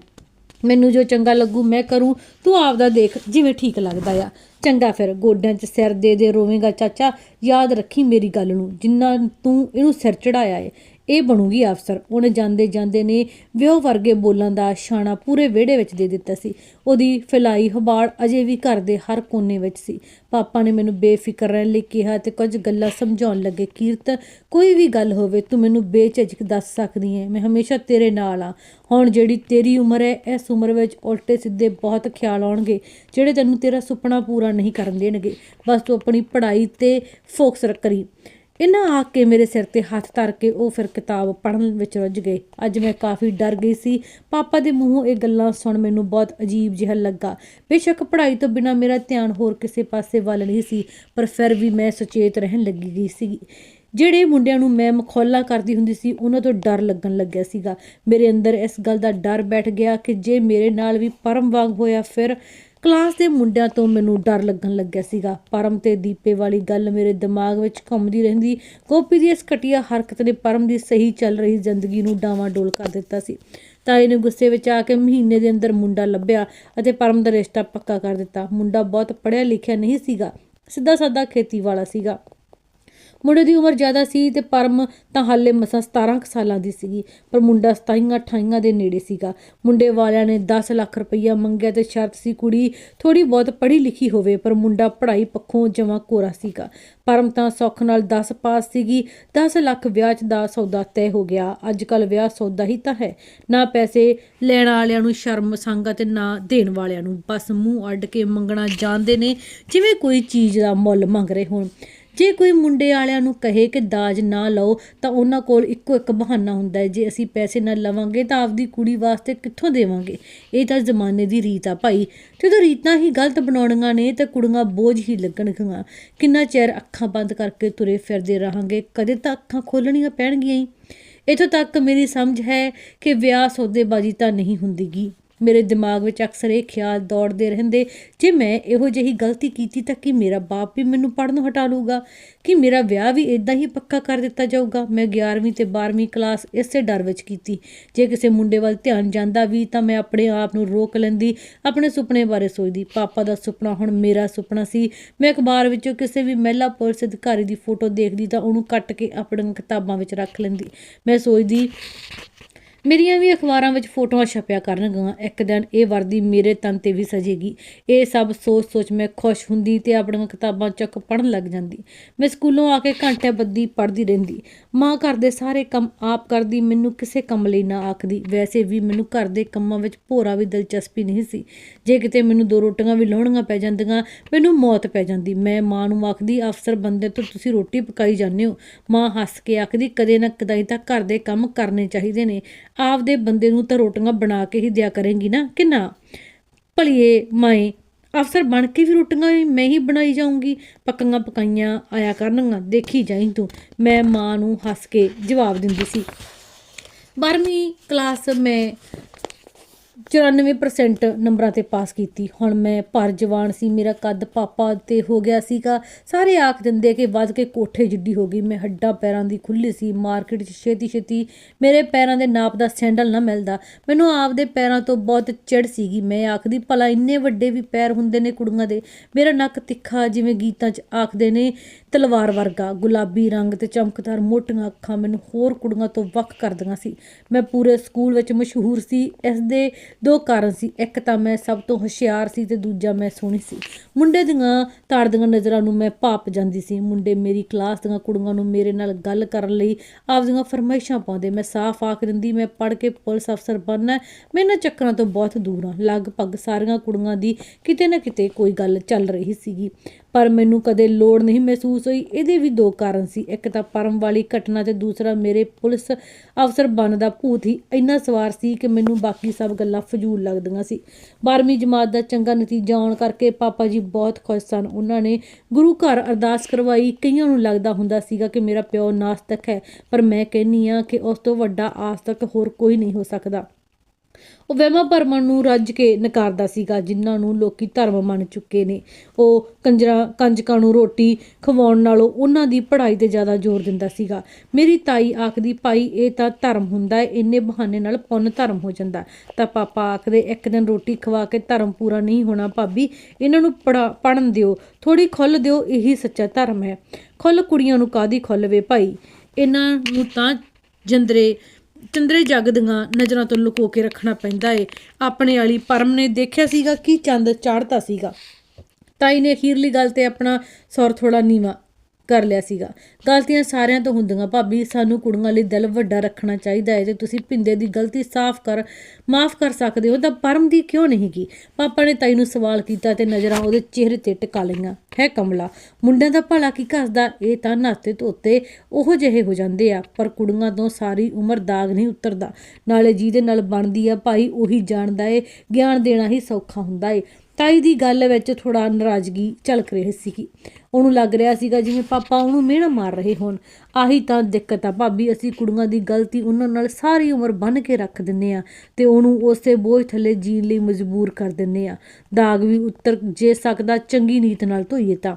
ਮੈਨੂੰ ਜੋ ਚੰਗਾ ਲੱਗੂ, ਮੈਂ ਕਰੂੰ। ਤੂੰ ਆਪਦਾ ਦੇਖ ਜਿਵੇਂ ਠੀਕ ਲੱਗਦਾ ਆ। ਚੰਗਾ ਫਿਰ, ਗੋਡਿਆਂ 'ਚ ਸਿਰ ਦੇ ਦੇ ਰੋਵੇਂਗਾ, ਚਾਚਾ। ਯਾਦ ਰੱਖੀ ਮੇਰੀ ਗੱਲ ਨੂੰ, ਜਿੰਨਾ ਤੂੰ ਇਹਨੂੰ ਸਿਰ ਚੜਾਇਆ ਏ। ਇਹ ਬਣੂਗੀ ਅਫਸਰ। ਉਹਨੇ ਜਾਂਦੇ ਜਾਂਦੇ ਨੇ ਵਿਹੋ ਵਰਗੇ ਬੋਲਾਂ ਦਾ ਸ਼ਾਨਾ ਪੂਰੇ ਵਿਹੜੇ ਵਿੱਚ ਦੇ ਦਿੱਤਾ ਸੀ। ਉਹਦੀ ਫੈਲਾਈ ਹਬਾੜ ਅਜੇ ਵੀ ਘਰ ਦੇ ਹਰ ਕੋਨੇ ਵਿੱਚ ਸੀ। ਪਾਪਾ ਨੇ ਮੈਨੂੰ ਬੇਫਿਕਰ ਰਹਿਣ ਲਈ ਕਿਹਾ ਤੇ ਕੁਝ ਗੱਲਾਂ ਸਮਝਾਉਣ ਲੱਗੇ, ਕੀਰਤ, ਕੋਈ ਵੀ ਗੱਲ ਹੋਵੇ, ਤੂੰ ਮੈਨੂੰ ਬੇਝਿਜਕ ਦੱਸ ਸਕਦੀ ਹੈ। ਮੈਂ ਹਮੇਸ਼ਾ ਤੇਰੇ ਨਾਲ ਆ ਹੁਣ ਜਿਹੜੀ ਤੇਰੀ ਉਮਰ ਹੈ, ਇਸ ਉਮਰ ਵਿੱਚ ਉਲਟੇ ਸਿੱਧੇ ਬਹੁਤ ਖਿਆਲ ਆਉਣਗੇ, ਜਿਹੜੇ ਤੈਨੂੰ ਤੇਰਾ ਸੁਪਨਾ ਪੂਰਾ ਨਹੀਂ ਕਰਨ ਦੇਣਗੇ। ਬਸ ਤੂੰ ਆਪਣੀ ਪੜ੍ਹਾਈ ਤੇ ਫੋਕਸ ਕਰੀ। ਇਹਨਾਂ ਆ ਕੇ ਮੇਰੇ ਸਿਰ ਤੇ ਹੱਥ ਧਰ ਕੇ ਉਹ ਫਿਰ ਕਿਤਾਬ ਪੜ੍ਹਨ ਵਿੱਚ ਰੁੱਝ ਗਏ। ਅੱਜ ਮੈਂ ਕਾਫੀ ਡਰ ਗਈ ਸੀ। ਪਾਪਾ ਦੇ ਮੂੰਹੋਂ ਇਹ ਗੱਲਾਂ ਸੁਣ ਮੈਨੂੰ ਬਹੁਤ ਅਜੀਬ ਜਿਹਾ ਲੱਗਾ। ਬੇਸ਼ੱਕ ਪੜ੍ਹਾਈ ਤੋਂ ਬਿਨਾ ਮੇਰਾ ਧਿਆਨ ਹੋਰ ਕਿਸੇ ਪਾਸੇ ਵੱਲ ਨਹੀਂ ਸੀ, ਪਰ ਫਿਰ ਵੀ ਮੈਂ ਸੁਚੇਤ ਰਹਿਣ ਲੱਗੀ ਗਈ ਸੀ। ਜਿਹੜੇ ਮੁੰਡਿਆਂ ਨੂੰ ਮੈਂ ਮਖੌਲਾ ਕਰਦੀ ਹੁੰਦੀ ਸੀ, ਉਹਨਾਂ ਤੋਂ ਡਰ ਲੱਗਣ ਲੱਗਿਆ ਸੀਗਾ। ਮੇਰੇ ਅੰਦਰ ਇਸ ਗੱਲ ਦਾ ਡਰ ਬੈਠ ਗਿਆ ਕਿ ਜੇ ਮੇਰੇ ਨਾਲ ਵੀ ਪਰਮ ਵਾਂਗ ਹੋਇਆ ਫਿਰ ਕਲਾਸ ਦੇ ਮੁੰਡਿਆਂ ਤੋਂ ਮੈਨੂੰ ਡਰ ਲੱਗਣ ਲੱਗਿਆ ਸੀਗਾ। ਪਰਮ ਤੇ ਦੀਪੇ ਵਾਲੀ ਗੱਲ ਮੇਰੇ ਦਿਮਾਗ ਵਿੱਚ ਘੁੰਮਦੀ ਰਹਿੰਦੀ। ਗੋਪੀ ਦੀ ਇਸ ਘਟੀਆ ਹਰਕਤ ਨੇ ਪਰਮ ਦੀ ਸਹੀ ਚੱਲ ਰਹੀ ਜ਼ਿੰਦਗੀ ਨੂੰ ਡਾਵਾਂ ਡੋਲ ਕਰ ਦਿੱਤਾ ਸੀ। ਤਾਈ ਨੇ ਗੁੱਸੇ ਵਿੱਚ ਆ ਕੇ ਮਹੀਨੇ ਦੇ ਅੰਦਰ ਮੁੰਡਾ ਲੱਭਿਆ ਅਤੇ ਪਰਮ ਦਾ ਰਿਸ਼ਤਾ ਪੱਕਾ ਕਰ ਦਿੱਤਾ। ਮੁੰਡਾ ਬਹੁਤ ਪੜ੍ਹਿਆ ਲਿਖਿਆ ਨਹੀਂ ਸੀਗਾ। ਸਿੱਧਾ ਸਾਦਾ ਖੇਤੀ ਵਾਲਾ ਸੀਗਾ। ਮੁੰਡੇ ਦੀ ਉਮਰ ਜ਼ਿਆਦਾ ਸੀ ਤੇ ਪਰਮ ਤਾਂ ਹਾਲੇ ਮਸਾਂ 17 ਕੁ ਸਾਲਾਂ ਦੀ ਸੀਗੀ, ਪਰ ਮੁੰਡਾ 27 28 ਦੇ ਨੇੜੇ ਸੀਗਾ। ਮੁੰਡੇ ਵਾਲਿਆਂ ਨੇ 10 ਲੱਖ ਰੁਪਈਆ ਮੰਗਿਆ ਤੇ ਸ਼ਰਤ ਸੀ ਕੁੜੀ ਥੋੜੀ ਬਹੁਤ ਪੜ੍ਹੀ ਲਿਖੀ ਹੋਵੇ, ਪਰ ਮੁੰਡਾ ਪੜ੍ਹਾਈ ਪੱਖੋਂ ਜਮਾ ਕੋਰਾ ਸੀਗਾ। ਪਰਮ ਤਾਂ ਸੌਖ ਨਾਲ 10 ਪਾਸ ਸੀਗੀ 10 ਲੱਖ ਵਿਆਹ 'ਚ ਦਾ ਸੌਦਾ ਤੈਅ ਹੋ ਗਿਆ। ਅੱਜ ਕੱਲ ਵਿਆਹ ਸੌਦਾ ਹੀ ਤਾਂ ਹੈ। ਨਾ ਪੈਸੇ ਲੈਣ ਵਾਲਿਆਂ ਨੂੰ ਸ਼ਰਮ ਸੰਗ ਤੇ ਨਾ ਦੇਣ ਵਾਲਿਆਂ ਨੂੰ। ਬਸ ਮੂੰਹ ਅੱਡ ਕੇ ਮੰਗਣਾ ਜਾਣਦੇ ਨੇ, ਜਿਵੇਂ ਕੋਈ ਚੀਜ਼ ਦਾ ਮੁੱਲ ਮੰਗ ਰਹੇ ਹੋਣ। ਜੇ ਕੋਈ ਮੁੰਡੇ ਵਾਲਿਆਂ ਨੂੰ ਕਹੇ ਕਿ ਦਾਜ ਨਾ ਲਓ, ਤਾਂ ਉਹਨਾਂ ਕੋਲ ਇੱਕੋ ਇੱਕ ਬਹਾਨਾ ਹੁੰਦਾ ਹੈ, ਜੇ ਅਸੀਂ ਪੈਸੇ ਨਾ ਲਵਾਂਗੇ ਤਾਂ ਆਪਦੀ ਕੁੜੀ ਵਾਸਤੇ ਕਿੱਥੋਂ ਦੇਵਾਂਗੇ? ਇਹ ਤਾਂ ਜ਼ਮਾਨੇ ਦੀ ਰੀਤ ਆ ਭਾਈ। ਜਦੋਂ ਰੀਤਾਂ ਹੀ ਗਲਤ ਬਣਾਉਣੀਆਂ ਨੇ, ਤਾਂ ਕੁੜੀਆਂ ਬੋਝ ਹੀ ਲੱਗਣਗੀਆਂ। ਕਿੰਨਾ ਚਿਰ ਅੱਖਾਂ ਬੰਦ ਕਰਕੇ ਤੁਰੇ ਫਿਰਦੇ ਰਹਾਂਗੇ? ਕਦੇ ਤਾਂ ਅੱਖਾਂ ਖੋਲਣੀਆਂ ਪੈਣਗੀਆਂ ਹੀ। ਇੱਥੋਂ ਤੱਕ ਮੇਰੀ ਸਮਝ ਹੈ ਕਿ ਵਿਆਹ ਸੌਦੇਬਾਜ਼ੀ ਤਾਂ ਨਹੀਂ ਹੁੰਦੀਗੀ। ਮੇਰੇ ਦਿਮਾਗ ਵਿੱਚ ਅਕਸਰ ਇਹ ਖਿਆਲ ਦੌੜਦੇ ਰਹਿੰਦੇ, ਜੇ ਮੈਂ ਇਹੋ ਜਿਹੀ ਗਲਤੀ ਕੀਤੀ ਤਾਂ ਕਿ ਮੇਰਾ ਬਾਪ ਵੀ ਮੈਨੂੰ ਪੜ੍ਹਨੋਂ ਹਟਾ ਲੂਗਾ ਕਿ ਮੇਰਾ ਵਿਆਹ ਵੀ ਇਦਾਂ ਹੀ ਪੱਕਾ ਕਰ ਦਿੱਤਾ ਜਾਊਗਾ? ਮੈਂ 11ਵੀਂ ਤੇ 12ਵੀਂ ਕਲਾਸ ਇਸੇ ਡਰ ਵਿੱਚ ਕੀਤੀ। ਜੇ ਕਿਸੇ ਮੁੰਡੇ ਵੱਲ ਧਿਆਨ ਜਾਂਦਾ ਵੀ ਤਾਂ ਮੈਂ ਆਪਣੇ ਆਪ ਨੂੰ ਰੋਕ ਲੈਂਦੀ, ਆਪਣੇ ਸੁਪਨੇ ਬਾਰੇ ਸੋਚਦੀ, ਪਾਪਾ ਦਾ ਸੁਪਨਾ ਹੁਣ ਮੇਰਾ ਸੁਪਨਾ ਸੀ। ਮੈਂ ਅਖਬਾਰ ਵਿੱਚੋਂ ਕਿਸੇ ਵੀ ਮਹਿਲਾ ਪੁਲਿਸ ਅਧਿਕਾਰੀ ਦੀ ਫੋਟੋ ਦੇਖਦੀ ਤਾਂ ਉਹਨੂੰ ਕੱਟ ਕੇ ਆਪਣੀਆਂ ਕਿਤਾਬਾਂ ਵਿੱਚ ਰੱਖ ਲੈਂਦੀ। ਮੈਂ ਸੋਚਦੀ ਮੇਰੀਆਂ ਵੀ ਅਖਬਾਰਾਂ ਵਿੱਚ ਫੋਟੋਆਂ ਛਪਿਆ ਕਰਨਗੀਆਂ। ਇੱਕ ਦਿਨ ਇਹ ਵਰਦੀ ਮੇਰੇ ਤਨ ਤੇ ਵੀ ਸਜੇਗੀ। ਇਹ ਸਭ ਸੋਚ-ਸੋਚ ਮੈਂ ਖੁਸ਼ ਹੁੰਦੀ ਤੇ ਆਪਣੀਆਂ ਕਿਤਾਬਾਂ ਚੱਕ ਪੜਨ ਲੱਗ ਜਾਂਦੀ। ਮੈਂ ਸਕੂਲੋਂ ਆ ਕੇ ਘੰਟੇ ਬੱਦੀ ਪੜਦੀ ਰਹਿੰਦੀ। ਮਾਂ ਘਰ ਦੇ ਸਾਰੇ ਕੰਮ ਆਪ ਕਰਦੀ, ਮੈਨੂੰ ਕਿਸੇ ਕੰਮ ਲਈ ਨਾ ਆਖਦੀ। ਵੈਸੇ ਵੀ ਮੈਨੂੰ ਘਰ ਦੇ ਕੰਮਾਂ ਵਿੱਚ ਭੋਰਾ ਵੀ ਦਿਲਚਸਪੀ ਨਹੀਂ ਸੀ। ਜੇ ਕਿਤੇ ਮੈਨੂੰ ਦੋ ਰੋਟੀਆਂ ਵੀ ਲਾਉਣੀਆਂ ਪੈ ਜਾਂਦੀਆਂ, ਮੈਨੂੰ ਮੌਤ ਪੈ ਜਾਂਦੀ। ਮੈਂ ਮਾਂ ਨੂੰ ਆਖਦੀ, ਅਫਸਰ ਬੰਦੇ ਤੋਂ ਤੁਸੀਂ ਰੋਟੀ ਪਕਾਈ ਜਾਂਦੇ ਹੋ। ਮਾਂ ਹੱਸ ਕੇ ਆਖਦੀ, ਕਦੇ ਨਾ ਕਦਾਈ ਤਾਂ ਘਰ ਦੇ ਕੰਮ ਕਰਨੇ ਚਾਹੀਦੇ ਨੇ। ਆਪਦੇ ਬੰਦੇ ਨੂੰ ਤਾਂ ਰੋਟੀਆਂ ਬਣਾ ਕੇ ਹੀ ਦਿਆ ਕਰੇਂਗੀ ਨਾ, ਕਿ ਨਾ? ਭਲੀਏ ਮਾਏ, ਅਫਸਰ ਬਣ ਕੇ ਵੀ ਰੋਟੀਆਂ ਵੀ ਮੈਂ ਹੀ ਬਣਾਈ ਜਾਊਂਗੀ, ਪੱਕੀਆਂ ਪਕਾਈਆਂ ਆਇਆ ਕਰਨਗੀਆਂ, ਦੇਖੀ ਜਾਈਂ ਤੂੰ। ਮੈਂ ਮਾਂ ਨੂੰ ਹੱਸ ਕੇ ਜਵਾਬ ਦਿੰਦੀ ਸੀ। 12ਵੀਂ ਕਲਾਸ ਮੈਂ 94% ਨੰਬਰਾਂ ਤੇ ਪਾਸ ਕੀਤੀ। ਹੁਣ ਮੈਂ ਭਰ ਜਵਾਨ ਸੀ, ਮੇਰਾ ਕੱਦ ਪਾਪਾ ਤੇ ਹੋ ਗਿਆ ਸੀਗਾ। ਸਾਰੇ ਆਖ ਦਿੰਦੇ ਕਿ ਵੱਧ ਕੇ ਕੋਠੇ ਜਿੱਡੀ ਹੋ ਗਈ। ਮੈਂ ਹੱਡਾਂ ਪੈਰਾਂ ਦੀ ਖੁੱਲੀ ਸੀ। ਮਾਰਕੀਟ 'ਚ ਛੇਤੀ ਛੇਤੀ ਮੇਰੇ ਪੈਰਾਂ ਦੇ ਨਾਪ ਦਾ ਸੈਂਡਲ ਨਾ ਮਿਲਦਾ। ਮੈਨੂੰ ਆਪਦੇ ਪੈਰਾਂ ਤੋਂ ਬਹੁਤ ਚਿੜ ਸੀਗੀ। ਮੈਂ ਆਖਦੀ, ਭਲਾ ਇੰਨੇ ਵੱਡੇ ਵੀ ਪੈਰ ਹੁੰਦੇ ਨੇ ਕੁੜੀਆਂ ਦੇ। ਮੇਰਾ ਨੱਕ ਤਿੱਖਾ ਜਿਵੇਂ ਗੀਤਾਂ 'ਚ ਆਖਦੇ ਨੇ ਤਲਵਾਰ ਵਰਗਾ, ਗੁਲਾਬੀ ਰੰਗ ਤੇ ਚਮਕਦਾਰ ਮੋਟੀਆਂ ਅੱਖਾਂ ਮੈਨੂੰ ਹੋਰ ਕੁੜੀਆਂ ਤੋਂ ਵੱਖ ਕਰਦੀਆਂ ਸੀ। ਮੈਂ ਪੂਰੇ ਸਕੂਲ ਵਿੱਚ ਮਸ਼ਹੂਰ ਸੀ। ਇਸ ਦੇ ਦੋ ਕਾਰਨ ਸੀ। ਇੱਕ ਤਾਂ ਮੈਂ ਸਭ ਤੋਂ ਹੁਸ਼ਿਆਰ ਸੀ ਤੇ ਦੂਜਾ ਮੈਂ ਸੋਹਣੀ ਸੀ। ਮੁੰਡੇ ਦੀਆਂ ਤਾੜਦੀਆਂ ਨਜ਼ਰਾਂ ਨੂੰ ਮੈਂ ਭਾਪ ਜਾਂਦੀ ਸੀ। ਮੁੰਡੇ ਮੇਰੀ ਕਲਾਸ ਦੀਆਂ ਕੁੜੀਆਂ ਨੂੰ ਮੇਰੇ ਨਾਲ ਗੱਲ ਕਰਨ ਲਈ ਆਪਦੀਆਂ ਫਰਮਾਇਸ਼ਾਂ ਪਾਉਂਦੇ। ਮੈਂ ਸਾਫ਼ ਆਖ ਦਿੰਦੀ, ਮੈਂ ਪੜ੍ਹ ਕੇ ਪੁਲਿਸ ਅਫਸਰ ਬਣਨਾ ਮੈਂ ਇਹਨਾਂ ਚੱਕਰਾਂ ਤੋਂ ਬਹੁਤ ਦੂਰ ਹਾਂ। ਲਗਭਗ ਸਾਰੀਆਂ ਕੁੜੀਆਂ ਦੀ ਕਿਤੇ ਨਾ ਕਿਤੇ ਕੋਈ ਗੱਲ ਚੱਲ ਰਹੀ ਸੀਗੀ। ਪਰ ਮੈਨੂੰ ਕਦੇ ਲੋੜ ਨਹੀਂ ਮਹਿਸੂਸ ਹੋਈ। ਇਹਦੇ ਵੀ ਦੋ ਕਾਰਨ ਸੀ। ਇੱਕ ਤਾਂ ਪਰਮ ਵਾਲੀ ਘਟਨਾ ਤੇ ਦੂਸਰਾ ਮੇਰੇ ਪੁਲਿਸ ਅਫਸਰ ਬਣਨ ਦਾ ਭੂਤ ਹੀ। ਇੰਨਾ ਸਵਾਰ ਸੀ ਕਿ ਮੈਨੂੰ ਬਾਕੀ ਸਭ ਗੱਲਾਂ ਫਜ਼ੂਲ ਲੱਗਦੀਆਂ ਸੀ। 12ਵੀਂ ਜਮਾਤ ਦਾ ਚੰਗਾ ਨਤੀਜਾ ਆਉਣ ਕਰਕੇ ਪਾਪਾ ਜੀ ਬਹੁਤ ਖੁਸ਼ ਸਨ। ਉਹਨਾਂ ਨੇ ਗੁਰੂ ਘਰ ਅਰਦਾਸ ਕਰਵਾਈ। ਕਈਆਂ ਨੂੰ ਲੱਗਦਾ ਹੁੰਦਾ ਸੀਗਾ ਕਿ ਮੇਰਾ ਪਿਓ ਨਾਸਤਕ ਹੈ, ਪਰ ਮੈਂ ਕਹਿੰਨੀ ਆ ਕਿ ਉਸ ਤੋਂ ਵੱਡਾ ਆਸਤਕ ਹੋਰ ਕੋਈ ਨਹੀਂ ਹੋ ਸਕਦਾ। ਉਹ ਵਹਿਮਾਂ ਭਰਮਾਂ ਨੂੰ ਰੱਜ ਕੇ ਨਕਾਰਦਾ ਸੀਗਾ, ਜਿਨ੍ਹਾਂ ਨੂੰ ਲੋਕੀ ਧਰਮ ਮੰਨ ਚੁੱਕੇ ਨੇ। ਉਹ ਕੰਜਰਾਂ, ਕੰਜਕਾਂ ਨੂੰ ਰੋਟੀ ਖਵਾਉਣ ਨਾਲੋਂ ਉਹਨਾਂ ਦੀ ਪੜ੍ਹਾਈ ਤੇ ਜ਼ਿਆਦਾ ਜ਼ੋਰ ਦਿੰਦਾ ਸੀਗਾ। ਮੇਰੀ ਤਾਈ ਆਖਦੀ, ਭਾਈ, ਇਹ ਤਾਂ ਧਰਮ ਹੁੰਦਾ ਹੈ ਇੰਨੇ ਬਹਾਨੇ ਨਾਲ ਪੁੰਨ ਧਰਮ ਹੋ ਜਾਂਦਾ। ਤਾਂ ਪਾਪਾ ਆਖਦੇ, ਇੱਕ ਦਿਨ ਰੋਟੀ ਖਵਾ ਕੇ ਧਰਮ ਪੂਰਾ ਨਹੀਂ ਹੋਣਾ ਭਾਬੀ, ਇਹਨਾਂ ਨੂੰ ਪੜਾ ਪੜਨ ਦਿਓ। ਥੋੜੀ ਖੁੱਲ ਦਿਓ, ਇਹੀ ਸੱਚਾ ਧਰਮ ਹੈ। ਖੁੱਲ ਕੁੜੀਆਂ ਨੂੰ ਕਾਦੀ ਖੁੱਲਵੇ ਭਾਈ? ਇਹਨਾਂ ਨੂੰ ਤਾਂ ਜੰਦਰੇ ਚੰਦਰੇ ਜੱਗ ਦੀਆਂ ਨਜ਼ਰਾਂ ਤੋਂ ਲੁਕੋ ਕੇ ਰੱਖਣਾ ਪੈਂਦਾ ਏ। ਆਪਣੇ ਵਾਲੀ ਪਰਮ ਨੇ ਦੇਖਿਆ ਸੀਗਾ ਕਿ ਚੰਦ ਚਾੜਦਾ ਸੀਗਾ। ਤਾਈ ਨੇ ਅਖੀਰਲੀ ਗੱਲ ਤੇ ਆਪਣਾ ਸੌਰ ਥੋੜਾ ਨੀਵਾ ਕਰ ਲਿਆ ਸੀਗਾ। ਗਲਤੀਆਂ ਸਾਰਿਆਂ ਤੋਂ ਹੁੰਦੀਆਂ। ਭਾਬੀ, ਸਾਨੂੰ ਕੁੜੀਆਂ ਲਈ ਦਿਲ ਵੱਡਾ ਰੱਖਣਾ ਚਾਹੀਦਾ ਹੈ। ਤੇ ਤੁਸੀਂ ਭਿੰਦੇ ਦੀ ਗਲਤੀ ਸਾਫ਼ ਕਰ, ਮਾਫ ਕਰ ਸਕਦੇ ਹੋ, ਤਾਂ ਪਰਮ ਦੀ ਕਿਉਂ ਨਹੀਂ ਕੀ ਪਾਪਾ ਨੇ ਤਾਈ ਨੂੰ ਸਵਾਲ ਕੀਤਾ ਤੇ ਨਜ਼ਰਾਂ ਉਹਦੇ ਚਿਹਰੇ ਤੇ ਟਿਕਾ ਲਈਆਂ। ਹੈ ਕਮਲਾ, ਮੁੰਡਿਆਂ ਦਾ ਭਲਾ ਕੀ ਘਸਦਾ? ਇਹ ਤਾਂ ਨਾਤੇ ਧੋਤੇ ਉਹੋ ਜਿਹੇ ਹੋ ਜਾਂਦੇ ਆ, ਪਰ ਕੁੜੀਆਂ ਤੋਂ ਸਾਰੀ ਉਮਰ ਦਾਗ ਨਹੀਂ ਉਤਰਦਾ। ਨਾਲੇ ਜਿਹਦੇ ਨਾਲ ਬਣਦੀ ਆ ਭਾਈ, ਉਹੀ ਜਾਣਦਾ ਏ, ਗਿਆਨ ਦੇਣਾ ਹੀ ਸੌਖਾ ਹੁੰਦਾ ਏ। ਤਾਈ ਦੀ ਗੱਲ ਵਿੱਚ ਥੋੜਾ ਨਾਰਾਜ਼ਗੀ ਝਲਕ ਰਹੀ ਸੀਗੀ। ਉਹਨੂੰ ਲੱਗ ਰਿਹਾ ਸੀਗਾ ਜਿਵੇਂ ਪਾਪਾ ਉਹਨੂੰ ਮਿਹਣਾ ਮਾਰ ਰਹੇ ਹੋਣ। ਆਹੀ ਤਾਂ ਦਿੱਕਤ ਆ ਭਾਬੀ, ਅਸੀਂ ਕੁੜੀਆਂ ਦੀ ਗਲਤੀ ਉਹਨਾਂ ਨਾਲ ਸਾਰੀ ਉਮਰ ਬੰਨ ਕੇ ਰੱਖ ਦਿੰਨੇ ਆ ਤੇ ਉਹਨੂੰ ਉਸੇ ਬੋਝ ਥੱਲੇ ਜੀਣ ਲਈ ਮਜਬੂਰ ਕਰ ਦਿੰਨੇ ਆ ਦਾਗ ਵੀ ਉੱਤਰ ਜੇ ਸਕਦਾ ਚੰਗੀ ਨੀਤ ਨਾਲ ਧੋਈਏ ਤਾਂ।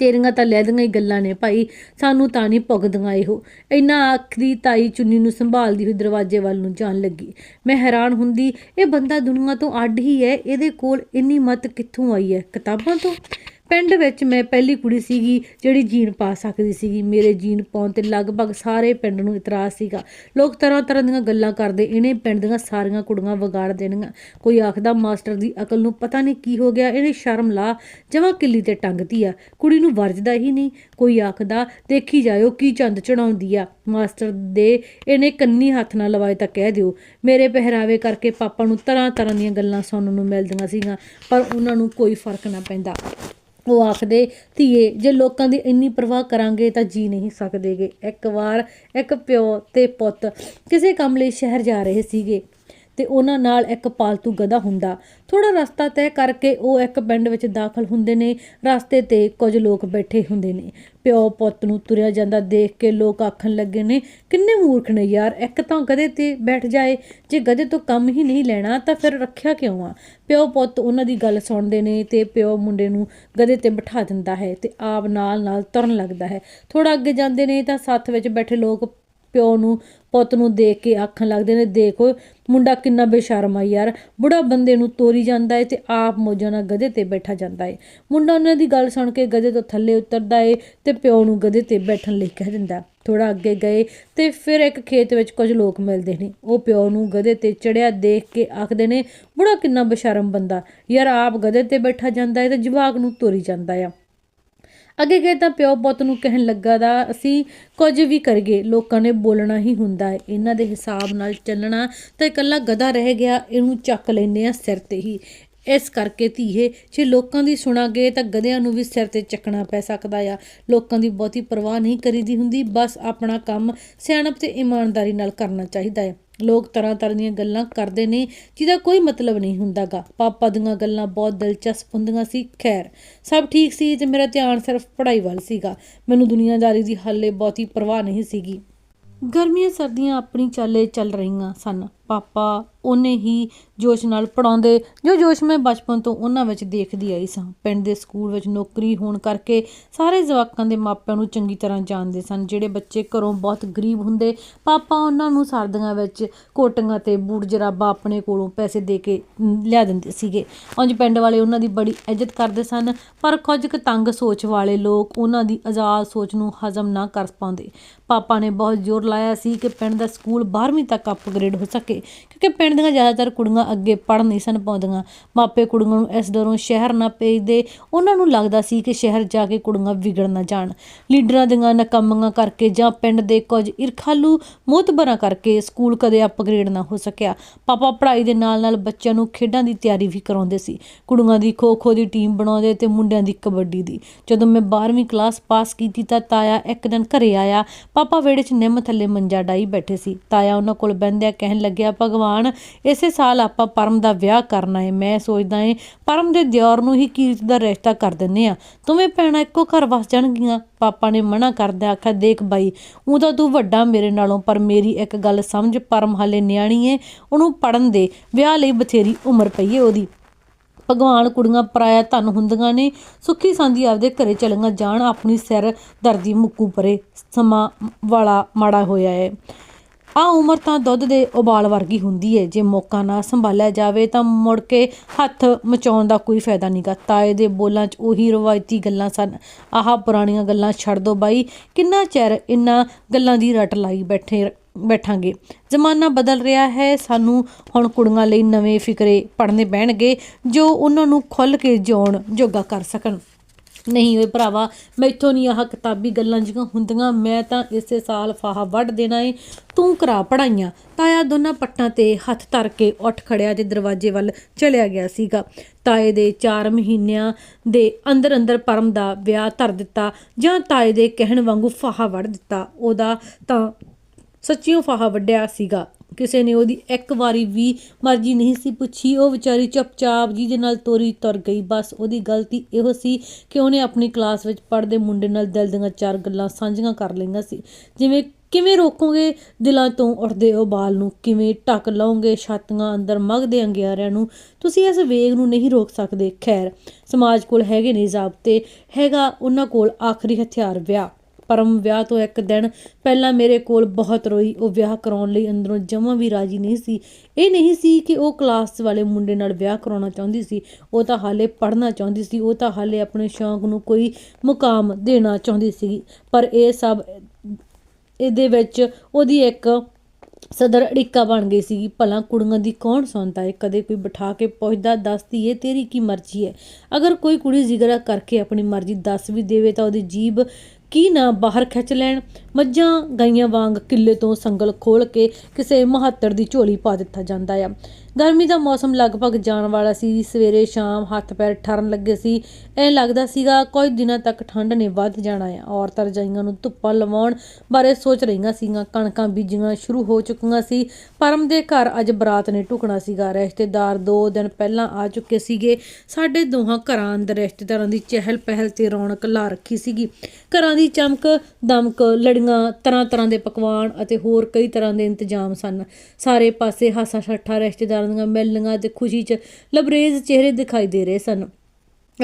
ਤੇਰੀਆਂ ਤਾਂ ਲੈਦੀਆਂ ਹੀ ਗੱਲਾਂ ਨੇ ਭਾਈ, ਸਾਨੂੰ ਤਾਂ ਨਹੀਂ ਪੁੱਗਦੀਆਂ ਇਹੋ। ਇੰਨਾ ਆਖਰੀ ਤਾਈ ਚੁੰਨੀ ਨੂੰ ਸੰਭਾਲਦੀ ਹੋਈ ਦਰਵਾਜ਼ੇ ਵੱਲ ਨੂੰ ਜਾਣ ਲੱਗੀ। ਮੈਂ ਹੈਰਾਨ ਹੁੰਦੀ, ਇਹ ਬੰਦਾ ਦੁਨੀਆ ਤੋਂ ਅੱਡ ਹੀ ਹੈ, ਇਹਦੇ ਕੋਲ ਇੰਨੀ ਮਤ ਕਿੱਥੋਂ ਆਈ ਹੈ? ਕਿਤਾਬਾਂ ਤੋਂ? ਪਿੰਡ ਵਿੱਚ ਮੈਂ ਪਹਿਲੀ ਕੁੜੀ ਸੀਗੀ ਜਿਹੜੀ ਜੀਨ ਪਾ ਸਕਦੀ ਸੀਗੀ। ਮੇਰੇ ਜੀਨ ਪਾਉਣ ਤੇ ਲਗਭਗ ਸਾਰੇ ਪਿੰਡ ਨੂੰ ਇਤਰਾਜ਼ ਸੀਗਾ। ਲੋਕ ਤਰ੍ਹਾਂ ਤਰ੍ਹਾਂ ਦੀਆਂ ਗੱਲਾਂ ਕਰਦੇ, ਇਹਨੇ ਪਿੰਡ ਦੀਆਂ ਸਾਰੀਆਂ ਕੁੜੀਆਂ ਵਿਗਾੜ ਦੇਣੀਆਂ। ਕੋਈ ਆਖਦਾ, ਮਾਸਟਰ ਦੀ ਅਕਲ ਨੂੰ ਪਤਾ ਨਹੀਂ ਕੀ ਹੋ ਗਿਆ, ਇਹਨੇ ਸ਼ਰਮ ਲਾ, ਜਮਾ ਕਿੱਲੀ ਤੇ ਟੰਗਤੀ ਆ। ਕੁੜੀ ਨੂੰ ਵਰਜਦਾ ਹੀ ਨਹੀਂ। ਕੋਈ ਆਖਦਾ, ਦੇਖੀ ਜਾਇਓ ਕੀ ਚੰਦ ਚੜਾਉਂਦੀ ਆ। ਮਾਸਟਰ ਦੇ ਇਹਨੇ ਕੰਨੀ ਹੱਥ ਨਾਲ ਲਵਾਏ ਤਾਂ ਕਹਿ ਦਿਓ, ਮੇਰੇ ਪਹਿਰਾਵੇ ਕਰਕੇ ਪਾਪਾ ਨੂੰ ਤਰ੍ਹਾਂ ਤਰ੍ਹਾਂ ਦੀਆਂ ਗੱਲਾਂ ਸੁਣਨ ਨੂੰ ਮਿਲਦੀਆਂ ਸੀਗੀਆਂ, ਪਰ ਉਹਨਾਂ ਨੂੰ ਕੋਈ ਫ਼ਰਕ ਨਾ ਪੈਂਦਾ। ਉਹ ਆਖਦੇ, ਧੀਏ, ਜੇ ਲੋਕਾਂ ਦੀ ਇੰਨੀ ਪਰਵਾਹ ਕਰਾਂਗੇ ਤਾਂ ਜੀ ਨਹੀਂ ਸਕਦੇਗੇ। ਇੱਕ ਵਾਰ, ਇੱਕ ਪਿਓ ਤੇ ਪੁੱਤ, ਕਿਸੇ ਕੰਮ ਲਈ ਸ਼ਹਿਰ ਜਾ ਰਹੇ ਸੀਗੇ। ਤੇ ਉਹਨਾਂ ਨਾਲ ਇੱਕ ਪਾਲਤੂ ਗਧਾ ਹੁੰਦਾ। ਥੋੜਾ ਰਸਤਾ ਤੈਅ ਕਰਕੇ ਉਹ ਇੱਕ ਪਿੰਡ ਵਿੱਚ ਦਾਖਲ ਹੁੰਦੇ ਨੇ। ਰਸਤੇ ਤੇ ਕੁਝ ਲੋਕ ਬੈਠੇ ਹੁੰਦੇ ਨੇ। ਪਿਓ ਪੁੱਤ ਨੂੰ ਤੁਰਿਆ ਜਾਂਦਾ ਦੇਖ ਕੇ ਲੋਕ ਆਖਣ ਲੱਗੇ ਨੇ, ਕਿੰਨੇ ਮੂਰਖ ਨੇ ਯਾਰ, ਇੱਕ ਤਾਂ ਗਧੇ ਤੇ ਬੈਠ ਜਾਏ। ਜੇ ਗਧੇ ਤੋਂ ਕੰਮ ਹੀ ਨਹੀਂ ਲੈਣਾ ਤਾਂ ਫਿਰ ਰੱਖਿਆ ਕਿਉਂ ਆ? ਪਿਓ ਪੁੱਤ ਉਹਨਾਂ ਦੀ ਗੱਲ ਸੁਣਦੇ ਨੇ ਤੇ ਪਿਓ ਮੁੰਡੇ ਨੂੰ ਗਧੇ ਤੇ ਬਿਠਾ ਦਿੰਦਾ ਹੈ ਤੇ ਆਪ ਨਾਲ ਨਾਲ ਤੁਰਨ ਲੱਗਦਾ ਹੈ। ਥੋੜਾ ਅੱਗੇ ਜਾਂਦੇ ਨੇ ਤਾਂ ਸਾਥ ਵਿੱਚ ਬੈਠੇ ਲੋਕ ਪਿਓ ਨੂੰ, ਪੁੱਤ ਨੂੰ ਦੇਖ ਕੇ ਆਖਣ ਲੱਗਦੇ ਨੇ, ਦੇਖੋ ਮੁੰਡਾ ਕਿੰਨਾ ਬੇਸ਼ਰਮ ਆ ਯਾਰ। ਬੁੜਾ ਬੰਦੇ ਨੂੰ ਤੋਰੀ ਜਾਂਦਾ ਏ ਤੇ ਆਪ ਮੋਜਾਂ ਨਾਲ ਗਧੇ ਤੇ ਬੈਠਾ ਜਾਂਦਾ ਏ। ਮੁੰਡਾ ਉਹਨਾਂ ਦੀ ਗੱਲ ਸੁਣ ਕੇ ਗਧੇ ਤੋਂ ਥੱਲੇ ਉਤਰਦਾ ਏ ਤੇ ਪਿਓ ਨੂੰ ਗਧੇ ਤੇ ਬੈਠਣ ਲਈ ਕਹਿ ਦਿੰਦਾ ਥੋੜਾ ਅੱਗੇ ਗਏ ਤੇ ਫਿਰ ਇੱਕ ਖੇਤ ਵਿੱਚ ਕੁਝ ਲੋਕ ਮਿਲਦੇ ਨੇ। ਉਹ ਪਿਓ ਨੂੰ ਗਧੇ ਤੇ ਚੜਿਆ ਦੇਖ ਕੇ ਆਖਦੇ ਨੇ, ਬੁੜਾ ਕਿੰਨਾ ਬੇਸ਼ਰਮ ਬੰਦਾ। ਯਾਰ ਆਪ ਗਧੇ ਤੇ ਬੈਠਾ ਜਾਂਦਾ ਏ ਤੇ ਜਵਾਕ ਨੂੰ ਤੋਰੀ ਜਾਂਦਾ ਆ। ਅੱਗੇ ਗਏ ਤਾਂ ਪਿਓ ਪੁੱਤ ਨੂੰ ਕਹਿਣ ਲੱਗਾ ਦਾ, ਅਸੀਂ ਕੁਝ ਵੀ ਕਰਗੇ ਲੋਕਾਂ ਨੇ ਬੋਲਣਾ ਹੀ ਹੁੰਦਾ ਹੈ। ਇਹਨਾਂ ਦੇ ਹਿਸਾਬ ਨਾਲ ਚੱਲਣਾ ਤਾਂ ਇਕੱਲਾ ਗਧਾ ਰਹਿ ਗਿਆ, ਇਹਨੂੰ ਚੱਕ ਲੈਨੇ ਆ ਸਿਰ ਤੇ ਹੀ। ਇਸ ਕਰਕੇ ਧੀਏ, ਜੇ ਲੋਕਾਂ ਦੀ ਸੁਣਾਗੇ ਤਾਂ ਗਧਿਆਂ ਨੂੰ ਵੀ ਸਿਰ ਤੇ ਚੱਕਣਾ ਪੈ ਸਕਦਾ ਆ। ਲੋਕਾਂ ਦੀ ਬਹੁਤੀ ਪਰਵਾਹ ਨਹੀਂ ਕਰੀਦੀ ਹੁੰਦੀ, ਬਸ ਆਪਣਾ ਕੰਮ ਸਿਆਣਪ ਤੇ ਇਮਾਨਦਾਰੀ ਨਾਲ ਕਰਨਾ ਚਾਹੀਦਾ ਹੈ। ਲੋਕ ਤਰ੍ਹਾਂ ਤਰ੍ਹਾਂ ਦੀਆਂ ਗੱਲਾਂ ਕਰਦੇ ਨੇ, ਜਿਹਦਾ ਕੋਈ ਮਤਲਬ ਨਹੀਂ ਹੁੰਦਾਗਾ। ਪਾਪਾ ਦੀਆਂ ਗੱਲਾਂ ਬਹੁਤ ਦਿਲਚਸਪ ਹੁੰਦੀਆਂ ਸੀ, ਖੈਰ, ਸਭ ਠੀਕ ਸੀ, ਤੇ ਮੇਰਾ ਧਿਆਨ ਸਿਰਫ ਪੜ੍ਹਾਈ ਵੱਲ ਸੀਗਾ। ਮੈਨੂੰ ਦੁਨੀਆਦਾਰੀ ਦੀ ਹਾਲੇ ਬਹੁਤੀ ਪਰਵਾਹ ਨਹੀਂ ਸੀਗੀ। ਗਰਮੀਆਂ ਸਰਦੀਆਂ ਆਪਣੀ ਚਾਲੇ ਚੱਲ ਰਹੀਆਂ ਸਨ। ਪਾਪਾ ਉਹਨੇ ਹੀ ਜੋਸ਼ ਨਾਲ ਪੜਾਉਂਦੇ ਜੋ ਜੋਸ਼ ਮੈਂ ਬਚਪਨ ਤੋਂ ਉਹਨਾਂ ਵਿੱਚ ਦੇਖਦੀ ਆਈ ਸਾਂ। ਪਿੰਡ ਦੇ ਸਕੂਲ ਵਿੱਚ ਨੌਕਰੀ ਹੋਣ ਕਰਕੇ ਸਾਰੇ ਜਵਾਕਾਂ ਦੇ ਮਾਪਿਆਂ ਨੂੰ ਚੰਗੀ ਤਰ੍ਹਾਂ ਜਾਣਦੇ ਸਨ ਜਿਹੜੇ ਬੱਚੇ ਘਰੋਂ ਬਹੁਤ ਗਰੀਬ ਹੁੰਦੇ ਪਾਪਾ ਉਹਨਾਂ ਨੂੰ ਸਰਦੀਆਂ ਵਿੱਚ ਕੋਟੀਆਂ ਤੇ ਬੂਟ ਜਰਾਬਾ ਆਪਣੇ ਕੋਲੋਂ ਪੈਸੇ ਦੇ ਕੇ ਮ, ਲਿਆ ਦਿੰਦੇ ਸੀਗੇ। ਉਂਝ ਪਿੰਡ ਵਾਲੇ ਉਹਨਾਂ ਦੀ ਬੜੀ ਇੱਜ਼ਤ ਕਰਦੇ ਸਨ ਪਰ ਕੁਝ ਕੁ ਤੰਗ ਸੋਚ ਵਾਲੇ ਲੋਕ ਉਹਨਾਂ ਦੀ ਆਜ਼ਾਦ ਸੋਚ ਨੂੰ ਹਜ਼ਮ ਨਾ ਕਰ ਪਾਉਂਦੇ। ਪਾਪਾ ਨੇ ਬਹੁਤ ਜ਼ੋਰ ਲਾਇਆ ਸੀ ਕਿ ਪਿੰਡ ਦਾ ਸਕੂਲ 12ਵੀਂ ਤੱਕ ਅਪਗ੍ਰੇਡ ਹੋ ਸਕੇ ਕਿਉਂਕਿ ਪਿੰਡ ਦੀਆਂ ਜ਼ਿਆਦਾਤਰ ਕੁੜੀਆਂ ਅੱਗੇ ਪੜ੍ਹ ਨਹੀਂ ਸਨ ਪਾਉਂਦੀਆਂ। ਮਾਪੇ ਕੁੜੀਆਂ ਨੂੰ ਇਸ ਡਰੋਂ ਸ਼ਹਿਰ ਨਾ ਭੇਜਦੇ। ਉਹਨਾਂ ਨੂੰ ਲੱਗਦਾ ਸੀ ਕਿ ਸ਼ਹਿਰ ਜਾ ਕੇ ਕੁੜੀਆਂ ਵਿਗੜ ਨਾ ਜਾਣ। ਲੀਡਰਾਂ ਦੀਆਂ ਨਕੰਮੀਆਂ ਕਰਕੇ ਜਾਂ ਪਿੰਡ ਦੇ ਕੁਝ ਇਰਖਾਲੂ ਮੋਤਬਰਾਂ ਕਰਕੇ ਸਕੂਲ ਕਦੇ ਅਪਗ੍ਰੇਡ ਨਾ ਹੋ ਸਕਿਆ। ਪਾਪਾ ਪੜ੍ਹਾਈ ਦੇ ਨਾਲ ਨਾਲ ਬੱਚਿਆਂ ਨੂੰ ਖੇਡਾਂ ਦੀ ਤਿਆਰੀ ਵੀ ਕਰਾਉਂਦੇ ਸੀ। ਕੁੜੀਆਂ ਦੀ ਖੋ ਖੋ ਦੀ ਟੀਮ ਬਣਾਉਂਦੇ ਤੇ ਮੁੰਡਿਆਂ ਦੀ ਕਬੱਡੀ ਦੀ। ਜਦੋਂ ਮੈਂ 12ਵੀਂ ਕਲਾਸ ਪਾਸ ਕੀਤੀ ਤਾਂ ਤਾਇਆ ਇੱਕ ਦਿਨ ਘਰੇ ਆਇਆ। ਪਾਪਾ ਵਿਹੜੇ 'ਚ ਨਿੰਮ ਥੱਲੇ ਮੰਜਾ ਡਾਈ ਬੈਠੇ ਸੀ। ਤਾਇਆ ਉਹਨਾਂ ਕੋਲ ਬਹਿੰਦਿਆਂ ਕਹਿਣ ਲੱਗਿਆ, ਭਗਵਾਨ ਇਸੇ ਸਾਲ ਆਪਾਂ ਪਰਮ ਦਾ ਵਿਆਹ ਕਰਨਾ ਹੈ ਮੈਂ ਸੋਚਦਾ ਏ, ਪਰਮ ਦੇ ਦਿਓਰ ਨੂੰ ਹੀ ਕੀਰਤ ਦਾ ਰਿਸ਼ਤਾ ਕਰ ਦਿੰਨੇ ਆ। ਦੋਵੇਂ ਭੈਣਾਂ ਇੱਕੋ ਘਰ ਵਸ ਜਾਣਗੀਆਂ। ਪਾਪਾ ਨੇ ਮਨਾ ਕਰਦਿਆਂ ਆਖਿਆ, ਦੇਖ ਬਾਈ ਉਹ ਤਾਂ ਤੂੰ ਵੱਡਾ ਮੇਰੇ ਨਾਲੋਂ, ਪਰ ਮੇਰੀ ਇੱਕ ਗੱਲ ਸਮਝ, ਪਰਮ ਹਾਲੇ ਨਿਆਣੀ ਏ, ਉਹਨੂੰ ਪੜਨ ਦੇ। ਵਿਆਹ ਲਈ ਬਥੇਰੀ ਉਮਰ ਪਈ ਏ ਉਹਦੀ। ਭਗਵਾਨ ਕੁੜੀਆਂ ਪਰਾਇਆ ਧਨ ਹੁੰਦੀਆਂ ਨੇ, ਸੁੱਖੀ ਸਾਂਦੀ ਆਪਦੇ ਘਰੇ ਚਲੀਆਂ ਜਾਣ, ਆਪਣੀ ਸਿਰ ਦਰਦੀ ਮੁੱਕੂ ਪਰੇ, ਸਮਾਂ ਵਾਲਾ ਮਾੜਾ ਹੋਇਆ ਹੈ ਆ ਉਮਰ ਤਾਂ ਦੁੱਧ ਦੇ ਉਬਾਲ ਵਰਗੀ ਹੁੰਦੀ ਏ। ਜੇ ਮੌਕਾ ਨਾ ਸੰਭਾਲਿਆ ਜਾਵੇ ਤਾਂ ਮੁੜ ਕੇ ਹੱਥ ਮਚਾਉਣ ਦਾ ਕੋਈ ਫਾਇਦਾ ਨਹੀਂਗਾ ਤਾਏ ਦੇ ਬੋਲਾਂ 'ਚ ਉਹੀ ਰਵਾਇਤੀ ਗੱਲਾਂ ਸਨ। ਆਹ ਪੁਰਾਣੀਆਂ ਗੱਲਾਂ ਛੱਡ ਦੋ ਬਾਈ। ਕਿੰਨਾ ਚਿਰ ਇਨ੍ਹਾਂ ਗੱਲਾਂ ਦੀ ਰਟ ਲਾਈ ਬੈਠੇ ਬੈਠਾਂਗੇ? ਜ਼ਮਾਨਾ ਬਦਲ ਰਿਹਾ ਹੈ। ਸਾਨੂੰ ਹੁਣ ਕੁੜੀਆਂ ਲਈ ਨਵੇਂ ਫਿਕਰੇ ਪੜਨੇ ਪੈਣਗੇ ਜੋ ਉਹਨਾਂ ਨੂੰ ਖੁੱਲ੍ਹ ਕੇ ਜਿਉਣ ਜੋਗਾ ਕਰ ਸਕਣ। ਨਹੀਂ ਓਏ ਭਰਾਵਾ, ਮੈਥੋਂ ਨਹੀਂ ਆਹ ਕਿਤਾਬੀ ਗੱਲਾਂ ਜਿਹੀਆਂ ਹੁੰਦੀਆਂ, ਮੈਂ ਤਾਂ ਇਸੇ ਸਾਲ ਫਾਹਾ ਵੱਢ ਦੇਣਾ ਏ। ਤੂੰ ਕਰਾ ਪੜਾਈਆਂ ਤਾਇਆ ਦੋਨਾਂ ਪੱਟਾਂ ਤੇ ਹੱਥ ਧਰ ਕੇ ਉੱਠ ਖੜਿਆ ਤੇ ਦਰਵਾਜ਼ੇ ਵੱਲ ਚਲਿਆ ਗਿਆ ਸੀਗਾ। ਤਾਏ ਦੇ 4 ਮਹੀਨਿਆਂ ਦੇ ਅੰਦਰ ਅੰਦਰ ਪਰਮ ਦਾ ਵਿਆਹ ਧਰ ਦਿੱਤਾ ਜਾਂ ਤਾਏ ਦੇ ਕਹਿਣ ਵਾਂਗੂ ਫਾਹਾ ਵੱਢ ਦਿੱਤਾ, ਉਹਦਾ ਤਾਂ ਸੱਚੀਓ ਫਾਹਾ ਵੱਢਿਆ ਸੀਗਾ। ਕਿਸੇ ਨੇ ਉਹਦੀ ਇੱਕ ਵਾਰੀ ਵੀ ਮਰਜ਼ੀ ਨਹੀਂ ਸੀ ਪੁੱਛੀ, ਉਹ ਵਿਚਾਰੀ ਚੁੱਪਚਾਪ ਜਿਹਦੇ ਨਾਲ ਤੋਰੀ ਤੁਰ ਗਈ। ਬਸ ਉਹਦੀ ਗਲਤੀ ਇਹੋ ਸੀ ਕਿ ਉਹਨੇ ਆਪਣੀ ਕਲਾਸ ਵਿੱਚ ਪੜ੍ਹਦੇ ਮੁੰਡੇ ਨਾਲ ਦਿਲ ਦੀਆਂ ਚਾਰ ਗੱਲਾਂ ਸਾਂਝੀਆਂ ਕਰ ਲਈਆਂ ਸੀ। ਜਿਵੇਂ ਕਿਵੇਂ ਰੋਕੋਗੇ ਦਿਲਾਂ ਤੋਂ ਉੱਠਦੇ ਉਬਾਲ ਨੂੰ? ਕਿਵੇਂ ਟੱਕ ਲਾਓਗੇ ਛਾਤੀਆਂ ਅੰਦਰ ਮਗਦੇ ਅੰਗਿਆਰਿਆਂ ਨੂੰ? ਤੁਸੀਂ ਇਸ ਵੇਗ ਨੂੰ ਨਹੀਂ ਰੋਕ ਸਕਦੇ। ਖੈਰ, ਸਮਾਜ ਕੋਲ ਹੈਗੇ ਨੇ ਜ਼ਾਬਤੇ। ਹੈਗਾ ਉਹਨਾਂ ਕੋਲ ਆਖਰੀ ਹਥਿਆਰ ਵਿਆਹ। ਪਰਮ ਵਿਆਹ ਤੋਂ ਇੱਕ ਦਿਨ ਪਹਿਲਾਂ ਮੇਰੇ ਕੋਲ ਬਹੁਤ ਰੋਈ। ਉਹ ਵਿਆਹ ਕਰਾਉਣ ਲਈ ਅੰਦਰੋਂ ਜਮਾਂ ਵੀ ਰਾਜੀ ਨਹੀਂ ਸੀ। ਇਹ ਨਹੀਂ ਸੀ ਕਿ ਉਹ ਕਲਾਸ ਵਾਲੇ ਮੁੰਡੇ ਨਾਲ ਵਿਆਹ ਕਰਾਉਣਾ ਚਾਹੁੰਦੀ ਸੀ। ਉਹ ਤਾਂ ਹਾਲੇ ਪੜ੍ਹਨਾ ਚਾਹੁੰਦੀ ਸੀ। ਉਹ ਤਾਂ ਹਾਲੇ ਆਪਣੇ ਸ਼ੌਂਕ ਨੂੰ ਕੋਈ ਮੁਕਾਮ ਦੇਣਾ ਚਾਹੁੰਦੀ ਸੀ। ਪਰ ਇਹ ਸਭ ਇਹਦੇ ਵਿੱਚ ਉਹਦੀ ਇੱਕ ਸਦਰ ਅੜਿੱਕਾ ਬਣ ਗਈ ਸੀ। ਭਲਾ ਕੁੜੀਆਂ ਦੀ ਕੌਣ ਸੁਣਦਾ ਹੈ ਕਦੇ ਕੋਈ ਬਿਠਾ ਕੇ ਪੁੱਛਦਾ ਦੱਸਦੀ ਏ ਤੇਰੀ ਕੀ ਮਰਜ਼ੀ ਹੈ ਅਗਰ ਕੋਈ ਕੁੜੀ ਜ਼ਿਗਰਾ ਕਰਕੇ ਆਪਣੀ ਮਰਜ਼ੀ ਦੱਸ ਵੀ ਦੇਵੇ ਤਾਂ ਉਹਦੀ ਜੀਬ ਕੀ ਨਾ ਬਾਹਰ ਖਿੱਚ ਲੈਣ? ਮੱਝਾਂ ਗਾਈਆਂ ਵਾਂਗ ਕਿੱਲੇ ਤੋਂ ਸੰਗਲ ਖੋਲ ਕੇ ਕਿਸੇ ਮਹੱਤਰ ਦੀ ਝੋਲੀ ਪਾ ਦਿੱਤਾ ਜਾਂਦਾ ਆ। ਗਰਮੀ ਦਾ ਮੌਸਮ ਲਗਭਗ ਜਾਣ ਵਾਲਾ ਸੀ। ਸਵੇਰੇ ਸ਼ਾਮ ਹੱਥ ਪੈਰ ਠਰਨ ਲੱਗੇ ਸੀ। ਇਹ ਲੱਗਦਾ ਸੀਗਾ ਕੁਝ ਦਿਨਾਂ ਤੱਕ ਠੰਡ ਨੇ ਵੱਧ ਜਾਣਾ ਹੈ ਔਰਤਾਂ ਰਜਾਈਆਂ ਨੂੰ ਧੁੱਪਾਂ ਲਵਾਉਣ ਬਾਰੇ ਸੋਚ ਰਹੀਆਂ ਸੀਗੀਆਂ। ਕਣਕਾਂ ਬੀਜੀਆਂ ਸ਼ੁਰੂ ਹੋ ਚੁੱਕੀਆਂ ਸੀ। ਪਰਮ ਦੇ ਘਰ ਅੱਜ ਬਰਾਤ ਨੇ ਟੁਕਣਾ ਸੀਗਾ। ਰਿਸ਼ਤੇਦਾਰ 2 ਦਿਨ ਪਹਿਲਾਂ ਆ ਚੁੱਕੇ ਸੀਗੇ। ਸਾਡੇ ਦੋਹਾਂ ਘਰਾਂ ਅੰਦਰ ਰਿਸ਼ਤੇਦਾਰਾਂ ਦੀ ਚਹਿਲ ਪਹਿਲ ਤੇ ਰੌਣਕ ਲਾ ਰੱਖੀ ਸੀਗੀ। ਘਰਾਂ ਦੀ ਚਮਕ, ਦਮਕ, ਲੜੀਆਂ ਤਰ੍ਹਾਂ ਤਰ੍ਹਾਂ ਦੇ ਪਕਵਾਨ ਅਤੇ ਹੋਰ ਕਈ ਤਰ੍ਹਾਂ ਦੇ ਇੰਤਜ਼ਾਮ ਸਨ। ਸਾਰੇ ਪਾਸੇ ਹਾਸਾ ਛੱਠਾ ਰਿਸ਼ਤੇਦਾਰ ਦੀਆਂ ਮਿਲਣੀਆਂ ਤੇ ਖੁਸ਼ੀ 'ਚ ਲਬਰੇਜ਼ ਚਿਹਰੇ ਦਿਖਾਈ ਦੇ ਰਹੇ ਸਨ।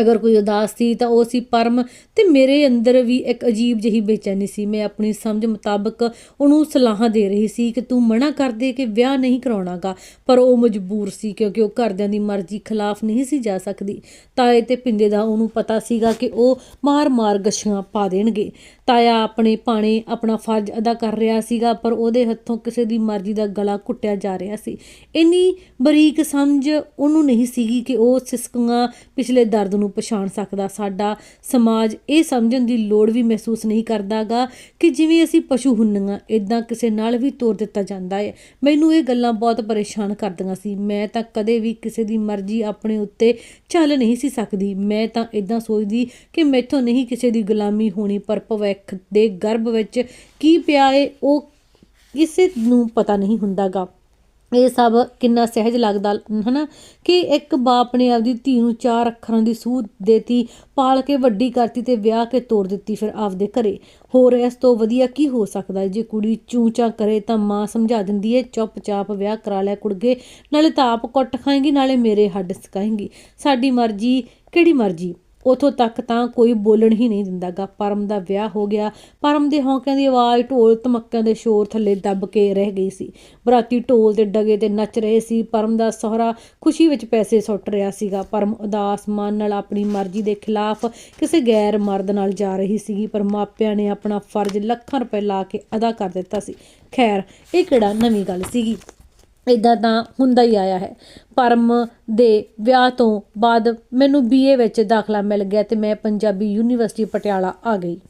ਅਗਰ ਕੋਈ ਉਦਾਸ ਸੀ ਤਾਂ ਉਹ ਸੀ ਪਰਮ ਤੇ ਮੇਰੇ ਅੰਦਰ ਵੀ ਇੱਕ ਅਜੀਬ ਜਿਹੀ ਬੇਚੈਨੀ ਸੀ। ਮੈਂ ਆਪਣੀ ਸਮਝ ਮੁਤਾਬਕ ਉਹਨੂੰ ਸਲਾਹਾਂ ਦੇ ਰਹੀ ਸੀ ਕਿ ਤੂੰ ਮਨਾ ਕਰ ਦੇ ਕਿ ਵਿਆਹ ਨਹੀਂ ਕਰਾਉਣਾਗਾ, ਪਰ ਉਹ ਮਜਬੂਰ ਸੀ ਕਿਉਂਕਿ ਉਹ ਘਰਦਿਆਂ ਦੀ ਮਰਜ਼ੀ ਖਿਲਾਫ ਨਹੀਂ ਸੀ ਜਾ ਸਕਦੀ। ਤਾਏ ਤੇ ਪਿੰਦੇ ਦਾ ਉਹਨੂੰ ਪਤਾ ਸੀਗਾ ਕਿ ਉਹ ਮਾਰ-ਮਾਰ ਗਛੀਆਂ ਪਾ ਦੇਣਗੇ। ਤਾਇਆ ਆਪਣੇ ਪਾਣੇ ਆਪਣਾ ਫਰਜ਼ ਅਦਾ ਕਰ ਰਿਹਾ ਸੀਗਾ, ਪਰ ਉਹਦੇ ਹੱਥੋਂ ਕਿਸੇ ਦੀ ਮਰਜ਼ੀ ਦਾ ਗਲਾ ਘੁੱਟਿਆ ਜਾ ਰਿਹਾ ਸੀ। ਇੰਨੀ ਬਰੀਕ ਸਮਝ ਉਹਨੂੰ ਨਹੀਂ ਸੀਗੀ ਕਿ ਉਹ ਸਿਸਕਾਂ ਪਿਛਲੇ ਦਰਦ ਨੂੰ ਪਛਾਣ ਸਕਦਾ। ਸਾਡਾ ਸਮਾਜ ਇਹ ਸਮਝਣ ਦੀ ਲੋੜ ਵੀ ਮਹਿਸੂਸ ਨਹੀਂ ਕਰਦਾਗਾ ਕਿ ਜਿਵੇਂ ਅਸੀਂ ਪਸ਼ੂ ਹੁੰਨੀਆਂ ਇਦਾਂ ਕਿਸੇ ਨਾਲ ਵੀ ਤੋਰ ਦਿੱਤਾ ਜਾਂਦਾ ਹੈ ਮੈਨੂੰ ਇਹ ਗੱਲਾਂ ਬਹੁਤ ਪਰੇਸ਼ਾਨ ਕਰਦੀਆਂ ਸੀ। ਮੈਂ ਤਾਂ ਕਦੇ ਵੀ ਕਿਸੇ ਦੀ ਮਰਜ਼ੀ ਆਪਣੇ ਉੱਤੇ ਚੱਲ ਨਹੀਂ ਸੀ ਸਕਦੀ। ਮੈਂ ਤਾਂ ਇਦਾਂ ਸੋਚਦੀ ਕਿ ਮੈਥੋਂ ਨਹੀਂ ਕਿਸੇ ਦੀ ਗੁਲਾਮੀ ਹੋਣੀ, ਪਰ ਭਵਿੱਖ ਦੇ ਗਰਭ ਵਿੱਚ ਕੀ ਪਿਆ ਏ, ਉਹ ਕਿਸੇ ਨੂੰ ਪਤਾ ਨਹੀਂ ਹੁੰਦਾਗਾ। ਇਹ ਸਭ ਕਿੰਨਾ ਸਹਿਜ ਲੱਗਦਾ, ਹਨਾ? ਕਿ ਇੱਕ ਬਾਪ ਨੇ ਆਪਦੀ ਧੀ ਨੂੰ ਚਾਰ ਅੱਖਰਾਂ ਦੀ ਸੂਹ ਦੇਤੀ, ਪਾਲ ਕੇ ਵੱਡੀ ਕਰਤੀ ਤੇ ਵਿਆਹ ਕੇ ਤੋਰ ਦਿੱਤੀ ਫਿਰ ਆਪਦੇ ਘਰੇ। ਹੋਰ ਇਸ ਤੋਂ ਵਧੀਆ ਕੀ ਹੋ ਸਕਦਾ ਜੇ ਕੁੜੀ ਚੂੰ-ਚਾਂ ਕਰੇ ਤਾਂ ਮਾਂ ਸਮਝਾ ਦਿੰਦੀ ਏ ਚੁੱਪ-ਚਾਪ ਵਿਆਹ ਕਰਾ ਲਿਆ ਕੁੜਗੇ, ਨਾਲੇ ਤਾਂ ਆਪ ਕੁੱਟ ਖਾਏਗੀ, ਨਾਲੇ ਮੇਰੇ ਹੱਡ ਸਕਾਏਂਗੀ। ਸਾਡੀ ਮਰਜ਼ੀ ਕਿਹੜੀ ਮਰਜ਼ੀ? ਉਥੋਂ ਤੱਕ ਤਾਂ ਕੋਈ ਬੋਲਣ ਹੀ ਨਹੀਂ ਦਿੰਦਾਗਾ। ਪਰਮ ਦਾ ਵਿਆਹ ਹੋ ਗਿਆ। ਪਰਮ ਦੇ ਹੌਂਕਿਆਂ ਦੀ ਆਵਾਜ਼ ਢੋਲ ਧਮੱਕਿਆਂ ਦੇ ਸ਼ੋਰ ਥੱਲੇ ਦੱਬ ਕੇ ਰਹਿ ਗਈ ਸੀ। ਬਰਾਤੀ ਢੋਲ ਤੇ ਡਗੇ ਤੇ ਨੱਚ ਰਹੇ ਸੀ। ਪਰਮ ਦਾ ਸਹੁਰਾ ਖੁਸ਼ੀ ਵਿੱਚ ਪੈਸੇ ਸੁੱਟ ਰਿਹਾ ਸੀਗਾ। ਪਰਮ ਉਦਾਸ ਮਨ ਨਾਲ ਆਪਣੀ ਮਰਜ਼ੀ ਦੇ ਖਿਲਾਫ ਕਿਸੇ ਗੈਰ ਮਰਦ ਨਾਲ ਜਾ ਰਹੀ ਸੀਗੀ, ਪਰ ਮਾਪਿਆਂ ਨੇ ਆਪਣਾ ਫਰਜ਼ ਲੱਖਾਂ ਰੁਪਏ ਲਾ ਕੇ ਅਦਾ ਕਰ ਦਿੱਤਾ ਸੀ। ਖੈਰ, ਇਹ ਕਿਹੜਾ ਨਵੀਂ ਗੱਲ ਸੀਗੀ? ਇਦਾਂ ਤਾਂ ਹੁੰਦਾ ਹੀ ਆਇਆ ਹੈ। ਪਰਮ ਦੇ ਵਿਆਹ ਤੋਂ ਬਾਅਦ ਮੈਨੂੰ ਬੀਏ ਵਿੱਚ ਦਾਖਲਾ ਮਿਲ ਗਿਆ ਅਤੇ ਮੈਂ ਪੰਜਾਬੀ ਯੂਨੀਵਰਸਿਟੀ ਪਟਿਆਲਾ ਆ ਗਈ।